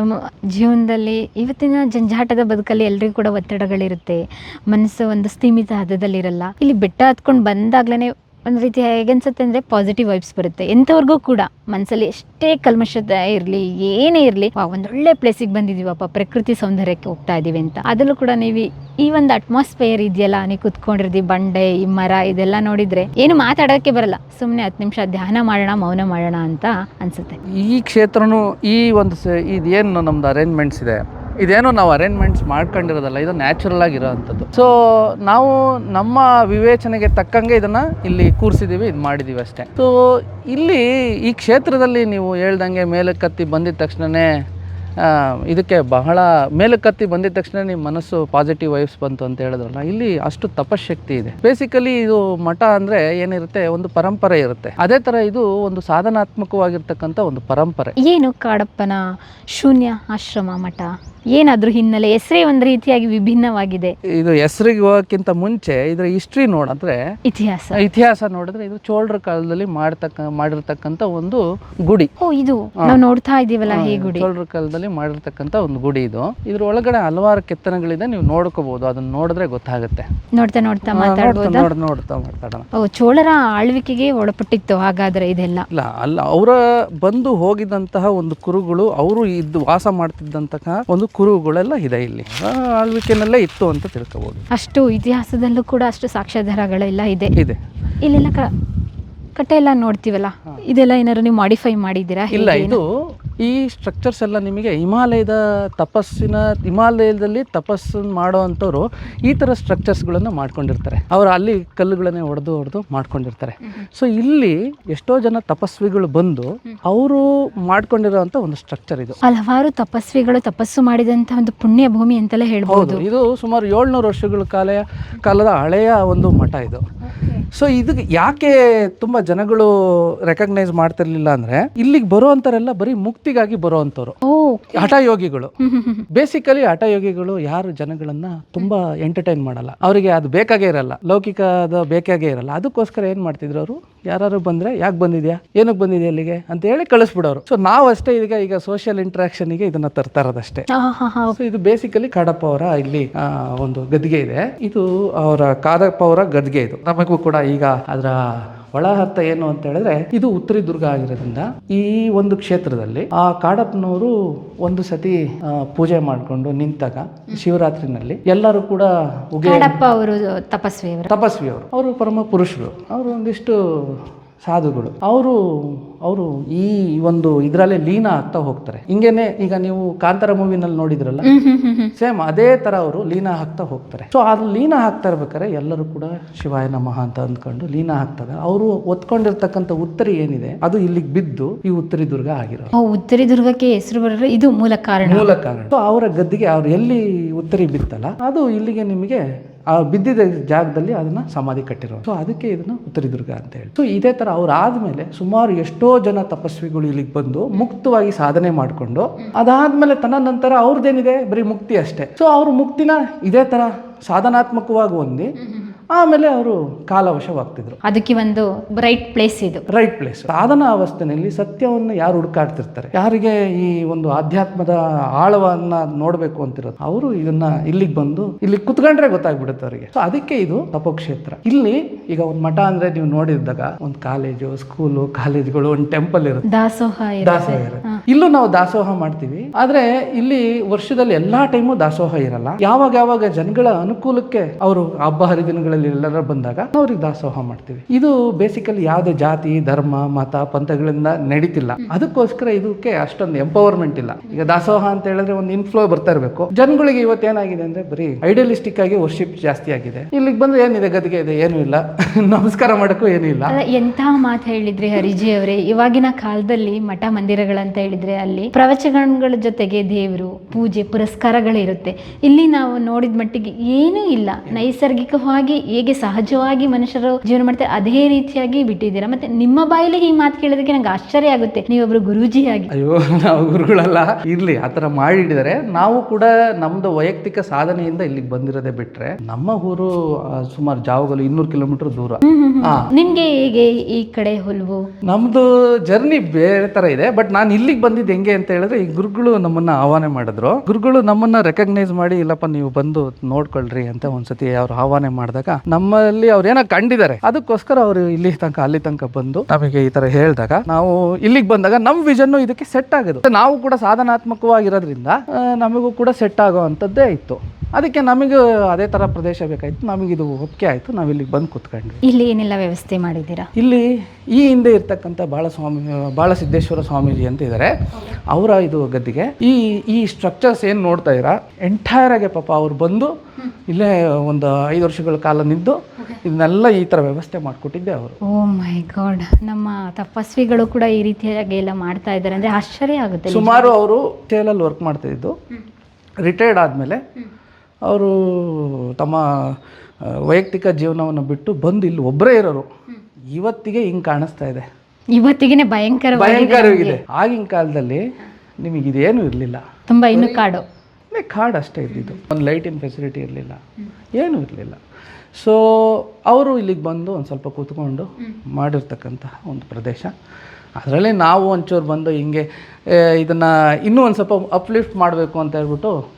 ಜೀವನದಲ್ಲಿ ಇವತ್ತಿನ ಜಂಜಾಟದ ಬದುಕಲ್ಲಿ ಎಲ್ರಿಗೂ ಕೂಡ ಒತ್ತಡಗಳಿರುತ್ತೆ. ಮನಸ್ಸು ಒಂದು ಸ್ಥೀಮಿತ ಹದದಲ್ಲಿರಲ್ಲ. ಇಲ್ಲಿ ಬೆಟ್ಟ ಹತ್ಕೊಂಡು ಬಂದಾಗ್ಲೇ ಒಂದು ರೀತಿ ಹೇಗೆ ಅನ್ಸುತ್ತೆ ಅಂದರೆ ಪಾಸಿಟಿವ್ ವೈಬ್ಸ್ ಬರುತ್ತೆ. ಎಂಥವ್ರಿಗೂ ಕೂಡ ಮನಸ್ಸಲ್ಲಿ ಎಷ್ಟೇ ಕಲ್ಮಶದ ಇರಲಿ, ಏನೇ ಇರಲಿ ಒಂದೊಳ್ಳೆ ಪ್ಲೇಸಿಗೆ ಬಂದಿದ್ದೀವಪ್ಪ ಪ್ರಕೃತಿ ಸೌಂದರ್ಯಕ್ಕೆ ಹೋಗ್ತಾ ಇದ್ದೀವಿ ಅಂತ. ಅದರಲ್ಲೂ ಕೂಡ ನೀವು ಈ ಒಂದು ಅಟ್ಮಾಸ್ಫಿಯರ್ ಇದೆಯಲ್ಲ, ನೀವು ಕುತ್ಕೊಂಡಿರ್ದಿ, ಬಂಡೆ, ಈ ಮರ, ಇದೆಲ್ಲ ನೋಡಿದರೆ ಏನು ಮಾತಾಡೋಕ್ಕೆ ಬರಲ್ಲ. ಸುಮ್ಮನೆ ಹತ್ತು ನಿಮಿಷ ಧ್ಯಾನ ಮಾಡೋಣ, ಮೌನ ಮಾಡೋಣ ಅಂತ ಅನ್ಸುತ್ತೆ. ಈ ಕ್ಷೇತ್ರನೂ ಈ ಒಂದು ಇದೇನು ನಮ್ದು ಅರೇಂಜ್ಮೆಂಟ್ಸ್ ಇದೆ? ಇದೇನೋ ನಾವು ಅರೇಂಜ್ಮೆಂಟ್ಸ್ ಮಾಡ್ಕೊಂಡಿರೋದಲ್ಲ, ಇದು ನ್ಯಾಚುರಲ್ ಆಗಿರೋ ಅಂಥದ್ದು ಸೊ ನಾವು ನಮ್ಮ ವಿವೇಚನೆಗೆ ತಕ್ಕಂಗೆ ಇದನ್ನು ಇಲ್ಲಿ ಕೂರಿಸಿದ್ದೀವಿ ಇದು ಮಾಡಿದ್ದೀವಿ ಅಷ್ಟೇ. ಸೊ ಇಲ್ಲಿ ಈ ಕ್ಷೇತ್ರದಲ್ಲಿ ನೀವು ಹೇಳ್ದಂಗೆ ಮೇಲಕ್ಕತ್ತಿ ಬಂದಿದ ತಕ್ಷಣವೇ ಇದಕ್ಕೆ ಬಹಳ ಮೇಲಕ್ಕತ್ತಿ ಬಂದಿದ ತಕ್ಷಣ ನಿಮ್ಮ ಮನಸ್ಸು ಪಾಸಿಟಿವ್ ವೈಬ್ಸ್ ಬಂತು ಅಂತ ಹೇಳಿದ್ರಲ್ಲ, ಇಲ್ಲಿ ಅಷ್ಟು ತಪಶಕ್ತಿ ಇದೆ. ಬೇಸಿಕಲಿ ಇದು ಮಠ ಅಂದರೆ ಏನಿರುತ್ತೆ, ಒಂದು ಪರಂಪರೆ ಇರುತ್ತೆ. ಅದೇ ಥರ ಇದು ಒಂದು ಸಾಧನಾತ್ಮಕವಾಗಿರ್ತಕ್ಕಂಥ ಒಂದು ಪರಂಪರೆ. ಏನು ಕಾಡಪ್ಪನ ಶೂನ್ಯ ಆಶ್ರಮ ಮಠ? ಏನಾದ್ರೂ ಹಿನ್ನೆಲೆ ಹೆಸರೇ ಒಂದು ರೀತಿಯಾಗಿ ವಿಭಿನ್ನವಾಗಿದೆ. ಇದು ಹೆಸರಿಗೆ ಹೋಗಕ್ಕಿಂತ ಮುಂಚೆ ಇದರ ಹಿಸ್ಟ್ರಿ ನೋಡಿದ್ರೆ ಇತಿಹಾಸ. ಇತಿಹಾಸ ನೋಡಿದ್ರೆ ಇದು ಚೋಳರ ಕಾಲದಲ್ಲಿ ಮಾಡ್ತಕ್ಕ ಮಾಡಿರ್ತಕ್ಕಂಥ ಒಂದು ಗುಡಿ. ಓ ಇದು ನಾವು ನೋಡ್ತಾ ಇದೀವಲ್ಲ ಈ ಗುಡಿ. ಚೋಳರ ಕಾಲದಲ್ಲಿ ಮಾಡಿರ್ತಕ್ಕಂಥ ಒಂದು ಗುಡಿ ಇದು. ಇದ್ರ ಒಳಗಡೆ ಹಲವಾರು ಕೆತ್ತನೆಗಳಿದೆ ನೀವು ನೋಡ್ಕೋಬಹುದು ಅದನ್ನ ನೋಡಿದ್ರೆ ಗೊತ್ತಾಗುತ್ತೆ. ನೋಡ್ತಾ ನೋಡ್ತಾ ಮಾತಾಡ್ಬೋದು? ನೋಡ್ ನೋಡ್ತಾ ಮಾತಾಡೋಣ. ಓ ಚೋಳರ ಆಳ್ವಿಕೆಗೆ ಒಳಪಟ್ಟಿತ್ತು ಹಾಗಾದ್ರೆ ಇದೆಲ್ಲ. ಇಲ್ಲ ಅಲ್ಲ ಅವರ ಬಂದು ಹೋಗಿದಂತಹ ಒಂದು ಕುರುಗಳು ಅವರು ಇದ್ದು ವಾಸ ಮಾಡ್ತಿದ್ದಂತಹ ಒಂದು ಕುರುಗಳೆಲ್ಲ ಇದೆ ಇಲ್ಲಿ. ಆ ಆಳ್ವಿಕೆನಲ್ಲೇ ಇತ್ತು ಅಂತ ತಿಳ್ಕೋಬೋದು. ಅಷ್ಟು ಇತಿಹಾಸದಲ್ಲೂ ಕೂಡ ಅಷ್ಟು ಸಾಕ್ಷ್ಯಾಧಾರಗಳೆಲ್ಲ ಇದೆ. ಇದೆ. ಇಲ್ಲೆಲ್ಲ ಕ ಕಟ್ಟೆ ಎಲ್ಲ ನೋಡ್ತೀವಲ್ಲ ಇದೆಲ್ಲ ಏನಾದ್ರು ನೀವು ಮಾಡಿಫೈ ಮಾಡಿದ್ದೀರಾ? ಇಲ್ಲ ಇದು ಈ ಸ್ಟ್ರಕ್ಚರ್ಸ್ ಎಲ್ಲ ನಿಮಗೆ ಹಿಮಾಲಯದ ತಪಸ್ಸಿನ ಹಿಮಾಲಯದಲ್ಲಿ ತಪಸ್ಸು ಮಾಡೋವಂಥವ್ರು ಈ ಥರ ಸ್ಟ್ರಕ್ಚರ್ಸ್ಗಳನ್ನು ಮಾಡ್ಕೊಂಡಿರ್ತಾರೆ. ಅವರು ಅಲ್ಲಿ ಕಲ್ಲುಗಳನ್ನೇ ಹೊಡೆದು ಹೊಡೆದು ಮಾಡ್ಕೊಂಡಿರ್ತಾರೆ. ಸೊ ಇಲ್ಲಿ ಎಷ್ಟೋ ಜನ ತಪಸ್ವಿಗಳು ಬಂದು ಅವರು ಮಾಡ್ಕೊಂಡಿರೋವಂಥ ಒಂದು ಸ್ಟ್ರಕ್ಚರ್ ಇದು. ಹಲವಾರು ತಪಸ್ವಿಗಳು ತಪಸ್ಸು ಮಾಡಿದಂತ ಒಂದು ಪುಣ್ಯ ಭೂಮಿ ಅಂತೆಲ್ಲ ಹೇಳ್ಬೋದು. ಇದು ಸುಮಾರು ಏಳ್ನೂರು ವರ್ಷಗಳ ಕಾಲ ಕಾಲದ ಹಳೆಯ ಒಂದು ಮಠ ಇದು. ಸೊ ಇದಕ್ಕೆ ಯಾಕೆ ತುಂಬ ಜನಗಳು ರೆಕಗ್ನೈಸ್ ಮಾಡ್ತಿರ್ಲಿಲ್ಲ ಅಂದ್ರೆ ಇಲ್ಲಿಗೆ ಬರುವಂಥವರೆಲ್ಲ ಬರೀ ಮುಕ್ತಿಗಾಗಿ ಬರುವಂಥವ್ರು ಹಠಯೋಗಿಗಳು. ಬೇಸಿಕಲಿ ಹಠಯೋಗಿಗಳು ಯಾರು ಜನಗಳನ್ನ ತುಂಬಾ ಎಂಟರ್ಟೈನ್ ಮಾಡಲ್ಲ. ಅವರಿಗೆ ಅದು ಬೇಕಾಗೇ ಇರಲ್ಲ. ಲೌಕಿಕದ ಬೇಕಾಗೇ ಇರಲ್ಲ. ಅದಕ್ಕೋಸ್ಕರ ಏನ್ ಮಾಡ್ತಿದ್ರು ಅವರು? ಯಾರು ಬಂದ್ರೆ ಯಾಕೆ ಬಂದಿದ್ಯಾ? ಏನಕ್ಕೆ ಬಂದಿದ್ಯಾ ಅಲ್ಲಿಗೆ ಅಂತ ಹೇಳಿ ಕಳಿಸ್ಬಿಡೋರು. ಸೊ ನಾವು ಅಷ್ಟೇ ಈಗ ಈಗ ಸೋಷಿಯಲ್ ಇಂಟ್ರಾಕ್ಷನ್ಗೆ ಇದನ್ನ ತರ್ತಾ ಇರೋದಷ್ಟೇ ಇದು ಬೇಸಿಕಲಿ ಕಾಡಪ್ಪ ಅವರ ಇಲ್ಲಿ ಒಂದು ಗದ್ಗೆ ಇದೆ. ಇದು ಅವರ ಕಾದಪ್ಪ ಅವರ ಗದ್ಗೆ ಇದು. ನಮಗೂ ಕೂಡ ಈಗ ಅದರ ಒಳ ಅರ್ಥ ಏನು ಅಂತ ಹೇಳಿದ್ರೆ ಇದು ಉತ್ತರಿ ದುರ್ಗ ಆಗಿರೋದ್ರಿಂದ ಈ ಒಂದು ಕ್ಷೇತ್ರದಲ್ಲಿ ಆ ಕಾಡಪ್ಪನವರು ಒಂದು ಸತಿ ಪೂಜೆ ಮಾಡಿಕೊಂಡು ನಿಂತಾಗ ಶಿವರಾತ್ರಿನಲ್ಲಿ ಎಲ್ಲರೂ ಕೂಡ ಅವರು ತಪಸ್ವಿಯವರು. ತಪಸ್ವಿಯವರು. ಅವರು ಪರಮ ಪುರುಷರು. ಅವರು ಒಂದಿಷ್ಟು ಸಾಧುಗಳು. ಅವರು ಅವರು ಈ ಒಂದು ಇದರಲ್ಲೇ ಲೀನ ಆಗ್ತಾ ಹೋಗ್ತಾರೆ. ಹಿಂಗೇನೆ ಈಗ ನೀವು ಕಾಂತಾರ ಮೂವಿನಲ್ಲಿ ನೋಡಿದ್ರಲ್ಲ? ಸೇಮ್ ಅದೇ ತರ ಅವರು ಲೀನ ಹಾಕ್ತಾ ಹೋಗ್ತಾರೆ. ಸೊ ಅದು ಲೀನ ಹಾಕ್ತಾ ಇರ್ಬೇಕಾರೆ ಎಲ್ಲರೂ ಕೂಡ ಶಿವಾಯ ನಮಃ ಅಂತ ಅಂದ್ಕೊಂಡು ಲೀನ ಹಾಕ್ತಾರೆ ಅವರು ಒತ್ಕೊಂಡಿರ್ತಕ್ಕಂಥ ಉತ್ತರಿ ಏನಿದೆ? ಅದು ಇಲ್ಲಿಗೆ ಬಿದ್ದು ಈ ಉತ್ತರಿ ದುರ್ಗ ಆಗಿರೋದು. ಓ ಉತ್ತರಿ ದುರ್ಗಕ್ಕೆ ಹೆಸರು ಬರೋದು ಇದು ಮೂಲ ಕಾರಣ. ಮೂಲ ಕಾರಣ. ಸೊ ಅವರ ಗದ್ದಿಗೆ ಅವ್ರು ಎಲ್ಲಿ ಉತ್ತರಿ ಬಿತ್ತಲ್ಲ ಅದು ಇಲ್ಲಿಗೆ ನಿಮಗೆ ಆ ಬಿದ್ದಿದ್ದ ಜಾಗದಲ್ಲಿ ಅದನ್ನ ಸಮಾಧಿ ಕಟ್ಟಿರೋದು ಸೊ ಅದಕ್ಕೆ ಇದನ್ನ ಉತ್ತರದುರ್ಗ ಅಂತ ಹೇಳಿ. ಸೊ ಇದೇ ತರ ಅವ್ರು ಆದಮೇಲೆ ಸುಮಾರು ಎಷ್ಟೋ ಜನ ತಪಸ್ವಿಗಳು ಇಲ್ಲಿಗೆ ಬಂದು ಮುಕ್ತವಾಗಿ ಸಾಧನೆ ಮಾಡಿಕೊಂಡು ಅದಾದ್ಮೇಲೆ ತನ್ನ ನಂತರ ಅವ್ರದ್ದೇನಿದೆ ಬರೀ ಮುಕ್ತಿ ಅಷ್ಟೇ. ಸೊ ಅವ್ರ ಮುಕ್ತಿನ ಇದೇ ತರ ಸಾಧನಾತ್ಮಕವಾಗಿ ಹೊಂದಿ ಆಮೇಲೆ ಅವರು ಕಾಲವಶವಾಗ್ತಿದ್ರು. ಅದಕ್ಕೆ ಒಂದು ರೈಟ್ ಪ್ಲೇಸ್ ಇದು. ರೈಟ್ ಪ್ಲೇಸ್ ಸಾಧನಾ ಅವಸ್ಥೆನಲ್ಲಿ ಸತ್ಯವನ್ನು ಯಾರು ಹುಡುಕಾಡ್ತಿರ್ತಾರೆ? ಯಾರಿಗೆ ಈ ಒಂದು ಆಧ್ಯಾತ್ಮದ ಆಳವನ್ನ ನೋಡಬೇಕು ಅಂತಿರೋದು? ಅವರು ಇದನ್ನ ಇಲ್ಲಿಗೆ ಬಂದು ಇಲ್ಲಿ ಕುತ್ಕೊಂಡ್ರೆ ಗೊತ್ತಾಗ್ಬಿಡುತ್ತೆ ಅವರಿಗೆ. ಸೊ ಅದಕ್ಕೆ ಇದು ತಪೋಕ್ಷೇತ್ರ. ಇಲ್ಲಿ ಈಗ ಒಂದು ಮಠ ಅಂದ್ರೆ ನೀವು ನೋಡಿದಾಗ ಒಂದು ಕಾಲೇಜು ಸ್ಕೂಲು ಕಾಲೇಜುಗಳು ಒಂದು ಟೆಂಪಲ್ ಇರುತ್ತೆ. ದಾಸೋಹ. ದಾಸೋಹ ಇರುತ್ತೆ. ಇಲ್ಲೂ ನಾವು ದಾಸೋಹ ಮಾಡ್ತೀವಿ. ಆದ್ರೆ ಇಲ್ಲಿ ವರ್ಷದಲ್ಲಿ ಎಲ್ಲಾ ಟೈಮು ದಾಸೋಹ ಇರಲ್ಲ. ಯಾವಾಗ ಯಾವಾಗ ಜನಗಳ ಅನುಕೂಲಕ್ಕೆ ಅವರು ಹಬ್ಬ ಹರಿದಿನಗಳಲ್ಲಿ ಎಲ್ಲರೂ ಬಂದಾಗ ಅವ್ರಿಗೆ ದಾಸೋಹ ಮಾಡ್ತೀವಿ. ಇದು ಬೇಸಿಕಲಿ ಯಾವುದೇ ಜಾತಿ, ಧರ್ಮ, ಮತ, ಪಂಥಗಳಿಂದ ನಡೀತಿಲ್ಲ. ಅದಕ್ಕೋಸ್ಕರ ಇದಕ್ಕೆ ಅಷ್ಟೊಂದು ಎಂಪವರ್ಮೆಂಟ್ ಇಲ್ಲ. ಈಗ ದಾಸೋಹ ಅಂತ ಹೇಳಿದ್ರೆ ಒಂದು ಇನ್ಫ್ಲೋ ಬರ್ತಾ ಇರಬೇಕು. ಜನಗಳಿಗೆ ಇವತ್ತೇನಾಗಿದೆ ಅಂದ್ರೆ ಬರೀ ಐಡಿಯಲಿಸ್ಟಿಕ್ ಆಗಿ ವರ್ಷಿಪ್ ಜಾಸ್ತಿ ಆಗಿದೆ. ಇಲ್ಲಿಗೆ ಬಂದ್ರೆ ಏನಿದೆ? ಗದಿಗೆ ಇದೆ, ಏನು ಇಲ್ಲ. ನಮಸ್ಕಾರ ಮಾಡೋಕ್ಕೂ ಏನೂ ಇಲ್ಲ. ಎಂತಹ ಮಾತು ಹೇಳಿದ್ರಿ ಹರಿಜಿ ಅವರೇ? ಇವಾಗಿನ ಕಾಲದಲ್ಲಿ ಮಠ ಮಂದಿರಗಳಂತ ಹೇಳಿದ್ರೆ ಅಲ್ಲಿ ಪ್ರವಚನಗಳ ಜೊತೆಗೆ ದೇವರು, ಪೂಜೆ, ಪುರಸ್ಕಾರಗಳಿರುತ್ತೆ. ಇಲ್ಲಿ ನಾವು ನೋಡಿದ ಮಟ್ಟಿಗೆ ಏನೂ ಇಲ್ಲ. ನೈಸರ್ಗಿಕವಾಗಿ ಹೇಗೆ ಸಹಜವಾಗಿ ಮನುಷ್ಯರು ಜೀವನ ಮಾಡ್ತಾರೆ ಅದೇ ರೀತಿಯಾಗಿ ಬಿಟ್ಟಿದ್ದೀರಾ? ಮತ್ತೆ ನಿಮ್ಮ ಬಾಯಲ್ಲಿ ಈ ಮಾತು ಕೇಳೋದಕ್ಕೆ ನಂಗೆ ಆಶ್ಚರ್ಯ ಆಗುತ್ತೆ. ನೀವೊಬ್ರು ಗುರೂಜಿಯಾಗಿ. ಅಯ್ಯೋ ನಾವು ಗುರುಗಳಲ್ಲ. ಇರ್ಲಿ ಆತರ ಮಾಡಿಡಿದರೆ ನಾವು ಕೂಡ ನಮ್ದು ವೈಯಕ್ತಿಕ ಸಾಧನೆಯಿಂದ ಇಲ್ಲಿಗೆ ಬಂದಿರೋದೇ ಬಿಟ್ರೆ ನಮ್ಮ ಊರು ಸುಮಾರು ಜಾವಗಲು ಇನ್ನೂರು ಕಿಲೋಮೀಟರ್ ದೂರ. ನಿಮ್ಗೆ ಹೇಗೆ ಈ ಕಡೆ ಹೊಲವು? ನಮ್ದು ಜರ್ನಿ ಬೇರೆ ತರ ಇದೆ ಬಟ್ ನಾನು ಇಲ್ಲಿಗೆ ಬಂದಿದ್ದು ಹೆಂಗೆ ಅಂತ ಹೇಳಿದ್ರೆ ಈ ಗುರುಗಳು ನಮ್ಮನ್ನ ಆಹ್ವಾನ ಮಾಡಿದ್ರು. ಗುರುಗಳು ನಮ್ಮನ್ನ ರೆಕಗ್ನೈಸ್ ಮಾಡಿ ಇಲ್ಲಪ್ಪ ನೀವು ಬಂದು ನೋಡ್ಕೊಳ್ರಿ ಅಂತ ಒಂದ್ಸತಿ ಅವ್ರು ಆಹ್ವಾನ ಮಾಡಿದಾಗ ನಮ್ಮಲ್ಲಿ ಅವ್ರು ಏನೋ ಕಂಡಿದ್ದಾರೆ. ಅದಕ್ಕೋಸ್ಕರ ಅವರು ಇಲ್ಲಿ ತನಕ, ಅಲ್ಲಿ ತನಕ ಬಂದು ನಮಗೆ ಈ ತರ ಹೇಳಿದಾಗ ನಾವು ಇಲ್ಲಿಗೆ ಬಂದಾಗ ನಮ್ಮ ವಿಷನ್ ಇದಕ್ಕೆ ಸೆಟ್ ಆಗೋದು. ನಾವು ಕೂಡ ಸಾಧನಾತ್ಮಕವಾಗಿರೋದ್ರಿಂದ ನಮಗೂ ಕೂಡ ಸೆಟ್ ಆಗೋ ಅಂಥದ್ದೇ ಇತ್ತು. ಅದಕ್ಕೆ ನಮಗೆ ಅದೇ ತರ ಪ್ರದೇಶ ನಮಗೆ ಇದು ಒಪ್ಪಿಗೆ ಆಯಿತು ನಾವು ಇಲ್ಲಿಗೆ ಬಂದು ಕೂತ್ಕೊಂಡ್ವಿ. ಇಲ್ಲಿ ಏನೆಲ್ಲ ವ್ಯವಸ್ಥೆ ಮಾಡಿದ್ದೀರಾ? ಇಲ್ಲಿ ಈ ಹಿಂದೆ ಇರ್ತಕ್ಕಂಥ ಬಾಳ ಸ್ವಾಮಿ ಬಾಳ ಸಿದ್ದೇಶ್ವರ ಸ್ವಾಮೀಜಿ ಅಂತ ಇದ್ದಾರೆ ಅವರ ಇದು ಗದ್ದಿಗೆ. ಈ ಈ ಸ್ಟ್ರಕ್ಚರ್ಸ್ ಏನು ನೋಡ್ತಾ ಇದ್ದೀರಾ? ಎಂಟೈರ್ ಆಗಿ ಪಾಪ ಅವ್ರು ಬಂದು ಇಲ್ಲೇ ಒಂದು ಐದು ವರ್ಷಗಳ ಕಾಲ ನಿಂತು ಇದನ್ನೆಲ್ಲ ಈ ಥರ ವ್ಯವಸ್ಥೆ ಮಾಡಿಕೊಟ್ಟಿದ್ದೆ ಅವರು. Oh my god. ನಮ್ಮ ತಪಸ್ವಿಗಳು ಕೂಡ ಈ ರೀತಿಯಾಗಿ ಎಲ್ಲ ಮಾಡ್ತಾ ಇದ್ದಾರೆ. ಅಂದ್ರೆ ಆಶ್ಚರ್ಯ ಆಗುತ್ತೆ ಸುಮಾರು ಅವರು ಟೇಲಲ್ಲಿ ವರ್ಕ್ ಮಾಡ್ತಾ ಇದ್ದು. ರಿಟೈರ್ಡ್ ಆದಮೇಲೆ ಅವರು ತಮ್ಮ ವೈಯಕ್ತಿಕ ಜೀವನವನ್ನು ಬಿಟ್ಟು ಬಂದು ಇಲ್ಲಿ ಒಬ್ಬರೇ ಇರೋರು. ಇವತ್ತಿಗೆ ಹಿಂಗೆ ಕಾಣಿಸ್ತಾ ಇದೆ. ಇವತ್ತಿಗೆ ಭಯಂಕರ ಭಯಂಕರವಾಗಿದೆ ಆಗಿನ ಕಾಲದಲ್ಲಿ ನಿಮಗೆ ಇದೇನು ಇರಲಿಲ್ಲ. ತುಂಬ ಇನ್ನು ಕಾಡು. ಕಾಡು ಅಷ್ಟೇ ಇದ್ದಿದ್ದು. ಒಂದು ಲೈಟಿನ ಫೆಸಿಲಿಟಿ ಇರಲಿಲ್ಲ. ಏನೂ ಇರಲಿಲ್ಲ. ಸೊ ಅವರು ಇಲ್ಲಿಗೆ ಬಂದು ಒಂದು ಸ್ವಲ್ಪ ಕೂತ್ಕೊಂಡು ಮಾಡಿರ್ತಕ್ಕಂತಹ ಒಂದು ಪ್ರದೇಶ. ಅದರಲ್ಲಿ ನಾವು ಒಂಚೂರು ಬಂದು ಹಿಂಗೆ ಇದನ್ನು ಇನ್ನೂ ಒಂದು ಸ್ವಲ್ಪ ಅಪ್ಲಿಫ್ಟ್ ಮಾಡಬೇಕು ಅಂತ ಹೇಳ್ಬಿಟ್ಟು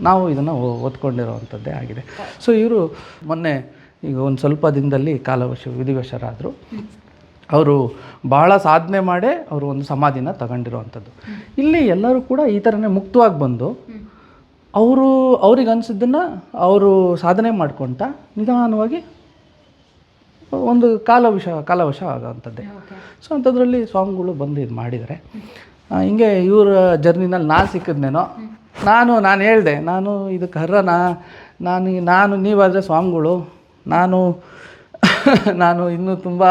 ನಾವು ಇದನ್ನು ಓದ್ಕೊಂಡಿರುವಂಥದ್ದೇ ಆಗಿದೆ. ಸೊ ಇವರು ಮೊನ್ನೆ ಈಗ ಒಂದು ಸ್ವಲ್ಪ ದಿನದಲ್ಲಿ ಕಾಲವಶ ವಿಧಿವಶರಾದರು. ಅವರು ಭಾಳ ಸಾಧನೆ ಮಾಡೇ ಅವರು ಒಂದು ಸಮಾಧಿನ ತಗೊಂಡಿರುವಂಥದ್ದು ಇಲ್ಲಿ ಎಲ್ಲರೂ ಕೂಡ ಈ ಥರನೇ ಮುಕ್ತವಾಗಿ ಬಂದು ಅವರು ಅವ್ರಿಗೆ ಅನಿಸಿದ್ದನ್ನು ಅವರು ಸಾಧನೆ ಮಾಡ್ಕೊತ ನಿಧಾನವಾಗಿ ಒಂದು ಕಾಲವಶ ಕಾಲವಶ ಆಗೋವಂಥದ್ದೇ ಸೊ ಅಂಥದ್ರಲ್ಲಿ ಸ್ವಾಮಿಗಳು ಬಂದು ಇದು ಮಾಡಿದ್ದಾರೆ ಆ, ಹಿಂಗೆ ಇವರ ಜರ್ನಿನಲ್ಲಿ ನಾನು ಸಿಕ್ಕಿದ್ನೇನೋ, ನಾನು ನಾನು ಹೇಳಿದೆ, ನಾನು ಇದಕ್ಕೆ ಹರ್ರನ ನಾನು ನಾನು ನೀವಾದರೆ ಸ್ವಾಮಿಗಳು, ನಾನು ನಾನು ಇನ್ನೂ ತುಂಬ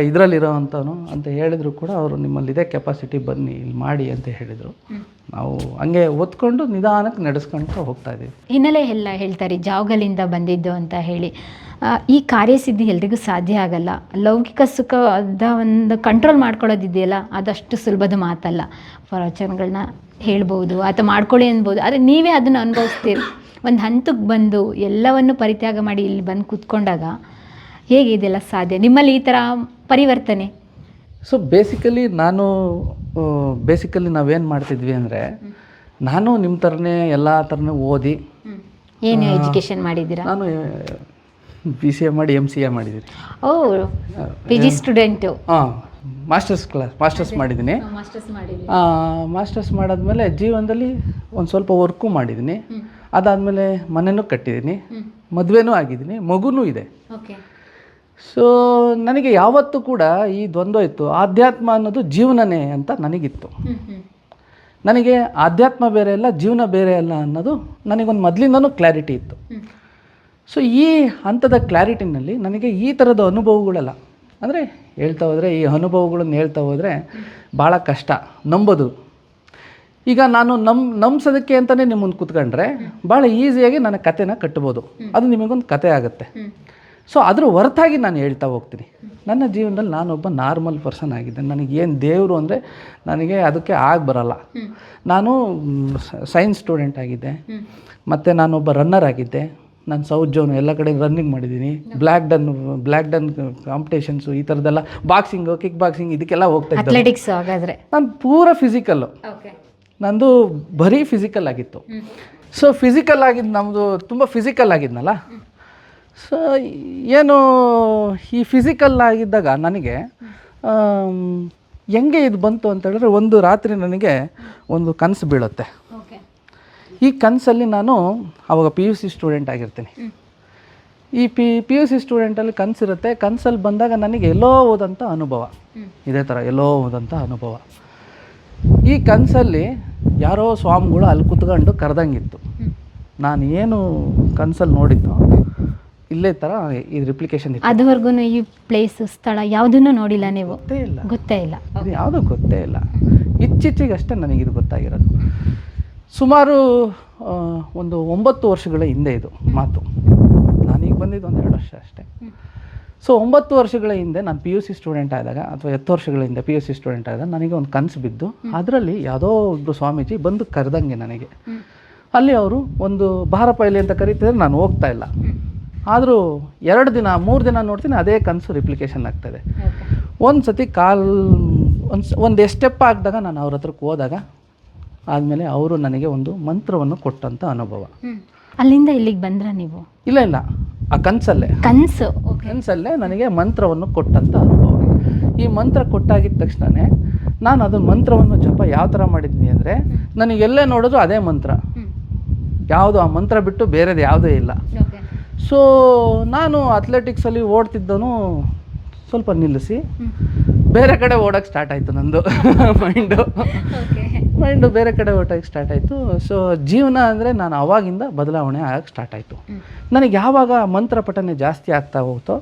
ಇದರಲ್ಲಿರೋವಂಥವನು ಅಂತ ಹೇಳಿದ್ರು ಕೂಡ ಅವರು ನಿಮ್ಮಲ್ಲಿ ಇದೆ ಕೆಪಾಸಿಟಿ ಬನ್ನಿ, ಇಲ್ಲಿ ಮಾಡಿ ಅಂತ ಹೇಳಿದರು. ನಾವು ಹಂಗೆ ಒತ್ಕೊಂಡು ನಿಧಾನಕ್ಕೆ ನಡೆಸ್ಕೊಂತ ಹೋಗ್ತಾ ಇದ್ದೀವಿ. ಹಿನ್ನೆಲೆ ಎಲ್ಲ ಹೇಳ್ತಾರೆ ಜಾವಗಲಿಂದ ಬಂದಿದ್ದು ಅಂತ ಹೇಳಿ. ಈ ಕಾರ್ಯಸಿದ್ಧಿ ಎಲ್ರಿಗೂ ಸಾಧ್ಯ ಆಗಲ್ಲ. ಲೌಕಿಕ ಸುಖದ ಒಂದು ಕಂಟ್ರೋಲ್ ಮಾಡ್ಕೊಳ್ಳೋದಿದೆಯಲ್ಲ ಅದಷ್ಟು ಸುಲಭದ ಮಾತಲ್ಲ. ಪ್ರವಚನಗಳನ್ನ ಹೇಳ್ಬೋದು ಅಥವಾ ಮಾಡ್ಕೊಳ್ಳಿ ಅನ್ಬೋದು. ಆದರೆ ನೀವೇ ಅದನ್ನು ಅನುಭವಿಸ್ತೀರಿ. ಒಂದು ಹಂತಕ್ಕೆ ಬಂದು ಎಲ್ಲವನ್ನು ಪರಿತ್ಯಾಗ ಮಾಡಿ ಇಲ್ಲಿ ಬಂದು ಕೂತ್ಕೊಂಡಾಗ ಹೇಗೆ ಇದೆಲ್ಲ ಸಾಧ್ಯ? ನಿಮ್ಮಲ್ಲಿ ಈ ಥರ ಪರಿವರ್ತನೆ? ಸೊ ಬೇಸಿಕಲಿ ನಾನು ಬೇಸಿಕಲಿ ನಾವೇನು ಮಾಡ್ತಿದ್ವಿ ಅಂದರೆ ನಾನು ನಿಮ್ಮ ಥರನೇ ಎಲ್ಲ ಥರನೇ ಓದಿ ಏನು ಎಜುಕೇಷನ್ ಮಾಡಿದ್ದೀರಾ? ನಾನು ಬಿ ಸಿ ಎ ಮಾಡಿ ಎಂ ಸಿ ಎ ಮಾಡಿದ್ದೀನಿ ಓ ಪಿ ಜಿ ಸ್ಟೂಡೆಂಟು ಹಾಂ ಮಾಸ್ಟರ್ಸ್ ಕ್ಲಾಸ್ ಮಾಸ್ಟರ್ಸ್ ಮಾಡಿದ್ದೀನಿ ಮಾಸ್ಟರ್ಸ್ ಮಾಡಿದ್ದೀರಿ ಮಾಸ್ಟರ್ಸ್ ಮಾಡಾದ್ಮೇಲೆ ಜೀವನದಲ್ಲಿ ಒಂದು ಸ್ವಲ್ಪ ವರ್ಕು ಮಾಡಿದ್ದೀನಿ ಅದಾದಮೇಲೆ ಮನೆಯೂ ಕಟ್ಟಿದ್ದೀನಿ ಮದುವೆನೂ ಆಗಿದ್ದೀನಿ ಮಗುನೂ ಇದೆ. ಓಕೆ. ಸೊ ನನಗೆ ಯಾವತ್ತೂ ಕೂಡ ಈ ದ್ವಂದ್ವ ಇತ್ತು. ಆಧ್ಯಾತ್ಮ ಅನ್ನೋದು ಜೀವನನೇ ಅಂತ ನನಗಿತ್ತು. ನನಗೆ ಆಧ್ಯಾತ್ಮ ಬೇರೆ ಅಲ್ಲ ಜೀವನ ಬೇರೆ ಅಲ್ಲ ಅನ್ನೋದು ನನಗೊಂದು ಮೊದಲಿಂದನೂ ಕ್ಲಾರಿಟಿ ಇತ್ತು. ಸೊ ಈ ಹಂತದ ಕ್ಲಾರಿಟಿನಲ್ಲಿ ನನಗೆ ಈ ಥರದ ಅನುಭವಗಳೆಲ್ಲ. ಅಂದರೆ ಹೇಳ್ತಾ ಹೋದರೆ ಈ ಅನುಭವಗಳನ್ನು ಹೇಳ್ತಾ ಹೋದರೆ ಭಾಳ ಕಷ್ಟ, ನಂಬೋದು. ಈಗ ನಾನು ನಮ್, ನಂಬ್ಸೋದಕ್ಕೆ ಅಂತಲೇ ನಿಮ್ಮ ಮುಂದೆ ಕೂತ್ಕೊಂಡ್ರೆ ಭಾಳ ಈಸಿಯಾಗಿ ನನ್ನ ಕತೆನ ಕಟ್ಬೋದು. ಅದು ನಿಮಗೊಂದು ಕತೆ ಆಗುತ್ತೆ. ಸೊ ಅದ್ರ ಹೊರತಾಗಿ ನಾನು ಹೇಳ್ತಾ ಹೋಗ್ತೀನಿ. ನನ್ನ ಜೀವನದಲ್ಲಿ ನಾನೊಬ್ಬ ನಾರ್ಮಲ್ ಪರ್ಸನ್ ಆಗಿದ್ದೆ ನನಗೆ ಏನು ದೇವರು ಅಂದರೆ ನನಗೆ ಅದಕ್ಕೆ ಆಗಿ ಬರಲ್ಲ. ನಾನು ಸೈನ್ಸ್ ಸ್ಟೂಡೆಂಟ್ ಆಗಿದ್ದೆ. ಮತ್ತು ನಾನೊಬ್ಬ ರನ್ನರ್ ಆಗಿದ್ದೆ. ನಾನು ಸೌತ್ ಜೋನ್ ಎಲ್ಲ ಕಡೆ ರನ್ನಿಂಗ್ ಮಾಡಿದ್ದೀನಿ. ಬ್ಲ್ಯಾಕ್ ಡನ್ ಬ್ಲ್ಯಾಕ್ ಡನ್ ಕಾಂಪಿಟೇಷನ್ಸು ಈ ಥರದ್ದೆಲ್ಲ ಬಾಕ್ಸಿಂಗು ಕಿಕ್ ಬಾಕ್ಸಿಂಗ್ ಇದಕ್ಕೆಲ್ಲ ಹೋಗ್ತಾ ಇದ್ದೆ ಹಾಗಾದ್ರೆ. ನಾನು ಪೂರ ಫಿಸಿಕಲ್ಲು ನಂದು ಬರೀ ಫಿಸಿಕಲ್ ಆಗಿತ್ತು. ಸೊ ಫಿಸಿಕಲ್ ಆಗಿದ್ದು ನಮ್ಮದು ತುಂಬ ಫಿಸಿಕಲ್ ಆಗಿದ್ನಲ್ಲ? ಸೊ ಏನು ಈ ಫಿಸಿಕಲ್ ಆಗಿದ್ದಾಗ ನನಗೆ ಹೆಂಗೆ ಇದು ಬಂತು ಅಂತ ಹೇಳಿದ್ರೆ ಒಂದು ರಾತ್ರಿ ನನಗೆ ಒಂದು ಕನಸು ಬೀಳುತ್ತೆ. ಈ ಕನಸಲ್ಲಿ ನಾನು ಅವಾಗ ಪಿ ಯು ಸಿ ಸ್ಟೂಡೆಂಟ್ ಆಗಿರ್ತೀನಿ. ಈ ಪಿ ಪಿ ಯು ಸಿ ಸ್ಟೂಡೆಂಟಲ್ಲಿ ಕನಸಿರುತ್ತೆ. ಕನಸಲ್ಲಿ ಬಂದಾಗ ನನಗೆ ಎಲ್ಲೋ ಹೋದಂಥ ಅನುಭವ. ಇದೇ ಥರ ಎಲ್ಲೋ ಹೋದಂಥ ಅನುಭವ. ಈ ಕನಸಲ್ಲಿ ಯಾರೋ ಸ್ವಾಮಿಗಳು ಅಲ್ಲಿ ಕುತ್ಕೊಂಡು ಕರೆದಂಗಿತ್ತು. ನಾನು ಏನು ಕನಸಲ್ಲಿ ನೋಡಿದ್ದು ಇಲ್ಲೇ ಥರ ಈ ರಿಪ್ಲಿಕೇಶನ್ ಇತ್ತು. ಅದುವರೆಗೂ ಈ ಪ್ಲೇಸ್ ಸ್ಥಳ ಯಾವುದನ್ನು ನೋಡಿಲ್ಲ ನೀವು? ಗೊತ್ತೇ ಇಲ್ಲ. ಗೊತ್ತೇ ಇಲ್ಲ. ಅದು ಯಾವುದೂ ಗೊತ್ತೇ ಇಲ್ಲ. ಇತ್ತೀಚೆಗಷ್ಟೇ ನನಗಿದು ಗೊತ್ತಾಗಿರೋದು. ಸುಮಾರು ಒಂದು ಒಂಬತ್ತು ವರ್ಷಗಳ ಹಿಂದೆ ಇದು ಮಾತು. ನಾನೀಗ ಬಂದಿದ್ದು ಒಂದು ಎರಡು ವರ್ಷ ಅಷ್ಟೇ. ಸೊ ಒಂಬತ್ತು ವರ್ಷಗಳ ಹಿಂದೆ ನಾನು ಪಿ ಯು ಸಿ ಸ್ಟೂಡೆಂಟ್ ಆದಾಗ ಅಥವಾ ಹತ್ತು ವರ್ಷಗಳ ಹಿಂದೆ ಪಿ ಯು ಸಿ ಸ್ಟೂಡೆಂಟ್ ಆದಾಗ ನನಗೆ ಒಂದು ಕನಸು ಬಿದ್ದು ಅದರಲ್ಲಿ ಯಾವುದೋ ಒಬ್ಬರು ಸ್ವಾಮೀಜಿ ಬಂದು ಕರೆದಂಗೆ ನನಗೆ. ಅಲ್ಲಿ ಅವರು ಒಂದು ಭಾರ ಪೈಲಿ ಅಂತ ಕರೀತಿದ್ರೆ ನಾನು ಹೋಗ್ತಾ ಇಲ್ಲ. ಆದರೂ ಎರಡು ದಿನ ಮೂರು ದಿನ ನೋಡ್ತೀನಿ ಅದೇ ಕನಸು ರಿಪ್ಲಿಕೇಶನ್ ಆಗ್ತದೆ. ಒಂದು ಸತಿ ಕಾಲ್ ಒಂದು ಒಂದು ಸ್ಟೆಪ್ ಆಗಿದಾಗ ನಾನು ಅವ್ರ ಹತ್ರಕ್ಕೆ ಹೋದಾಗ ಆದಮೇಲೆ ಅವರು ನನಗೆ ಒಂದು ಮಂತ್ರವನ್ನು ಕೊಟ್ಟಂಥ ಅನುಭವ. ಅಲ್ಲಿಂದ ಇಲ್ಲಿಗೆ ಬಂದ್ರ ನೀವು? ಇಲ್ಲ ಇಲ್ಲ. ಆ ಕನಸಲ್ಲೇ. ಕನ್ಸು ಕನಸಲ್ಲೇ ನನಗೆ ಮಂತ್ರವನ್ನು ಕೊಟ್ಟಂತ ಅನುಭವ. ಈ ಮಂತ್ರ ಕೊಟ್ಟಾಗಿದ್ದ ತಕ್ಷಣವೇ ನಾನು ಅದು ಮಂತ್ರವನ್ನು ಜಪ ಯಾವ ಥರ ಮಾಡಿದ್ದೀನಿ ಅಂದರೆ ನನಗೆ ಎಲ್ಲೇ ನೋಡಿದ್ರು ಅದೇ ಮಂತ್ರ. ಯಾವುದು ಆ ಮಂತ್ರ ಬಿಟ್ಟು ಬೇರೆದು ಯಾವುದೇ ಇಲ್ಲ. ಸೊ ನಾನು ಅಥ್ಲೆಟಿಕ್ಸಲ್ಲಿ ಓಡ್ತಿದ್ದನು ಸ್ವಲ್ಪ ನಿಲ್ಲಿಸಿ. ಬೇರೆ ಕಡೆ ಓಡೋಕ್ಕೆ ಸ್ಟಾರ್ಟ್ ಆಯಿತು ನಂದು ಮೈಂಡು ಮೈಂಡು ಬೇರೆ ಕಡೆ ಹೊರಟಾಗಿ ಸ್ಟಾರ್ಟ್ ಆಯಿತು. ಸೊ ಜೀವನ ಅಂದರೆ ನಾನು ಅವಾಗಿಂದ ಬದಲಾವಣೆ ಆಗಕ್ಕೆ ಸ್ಟಾರ್ಟ್ ಆಯಿತು. ನನಗೆ ಯಾವಾಗ ಮಂತ್ರ ಪಠನೆ ಜಾಸ್ತಿ ಆಗ್ತಾ ಹೋಗ್ತೋ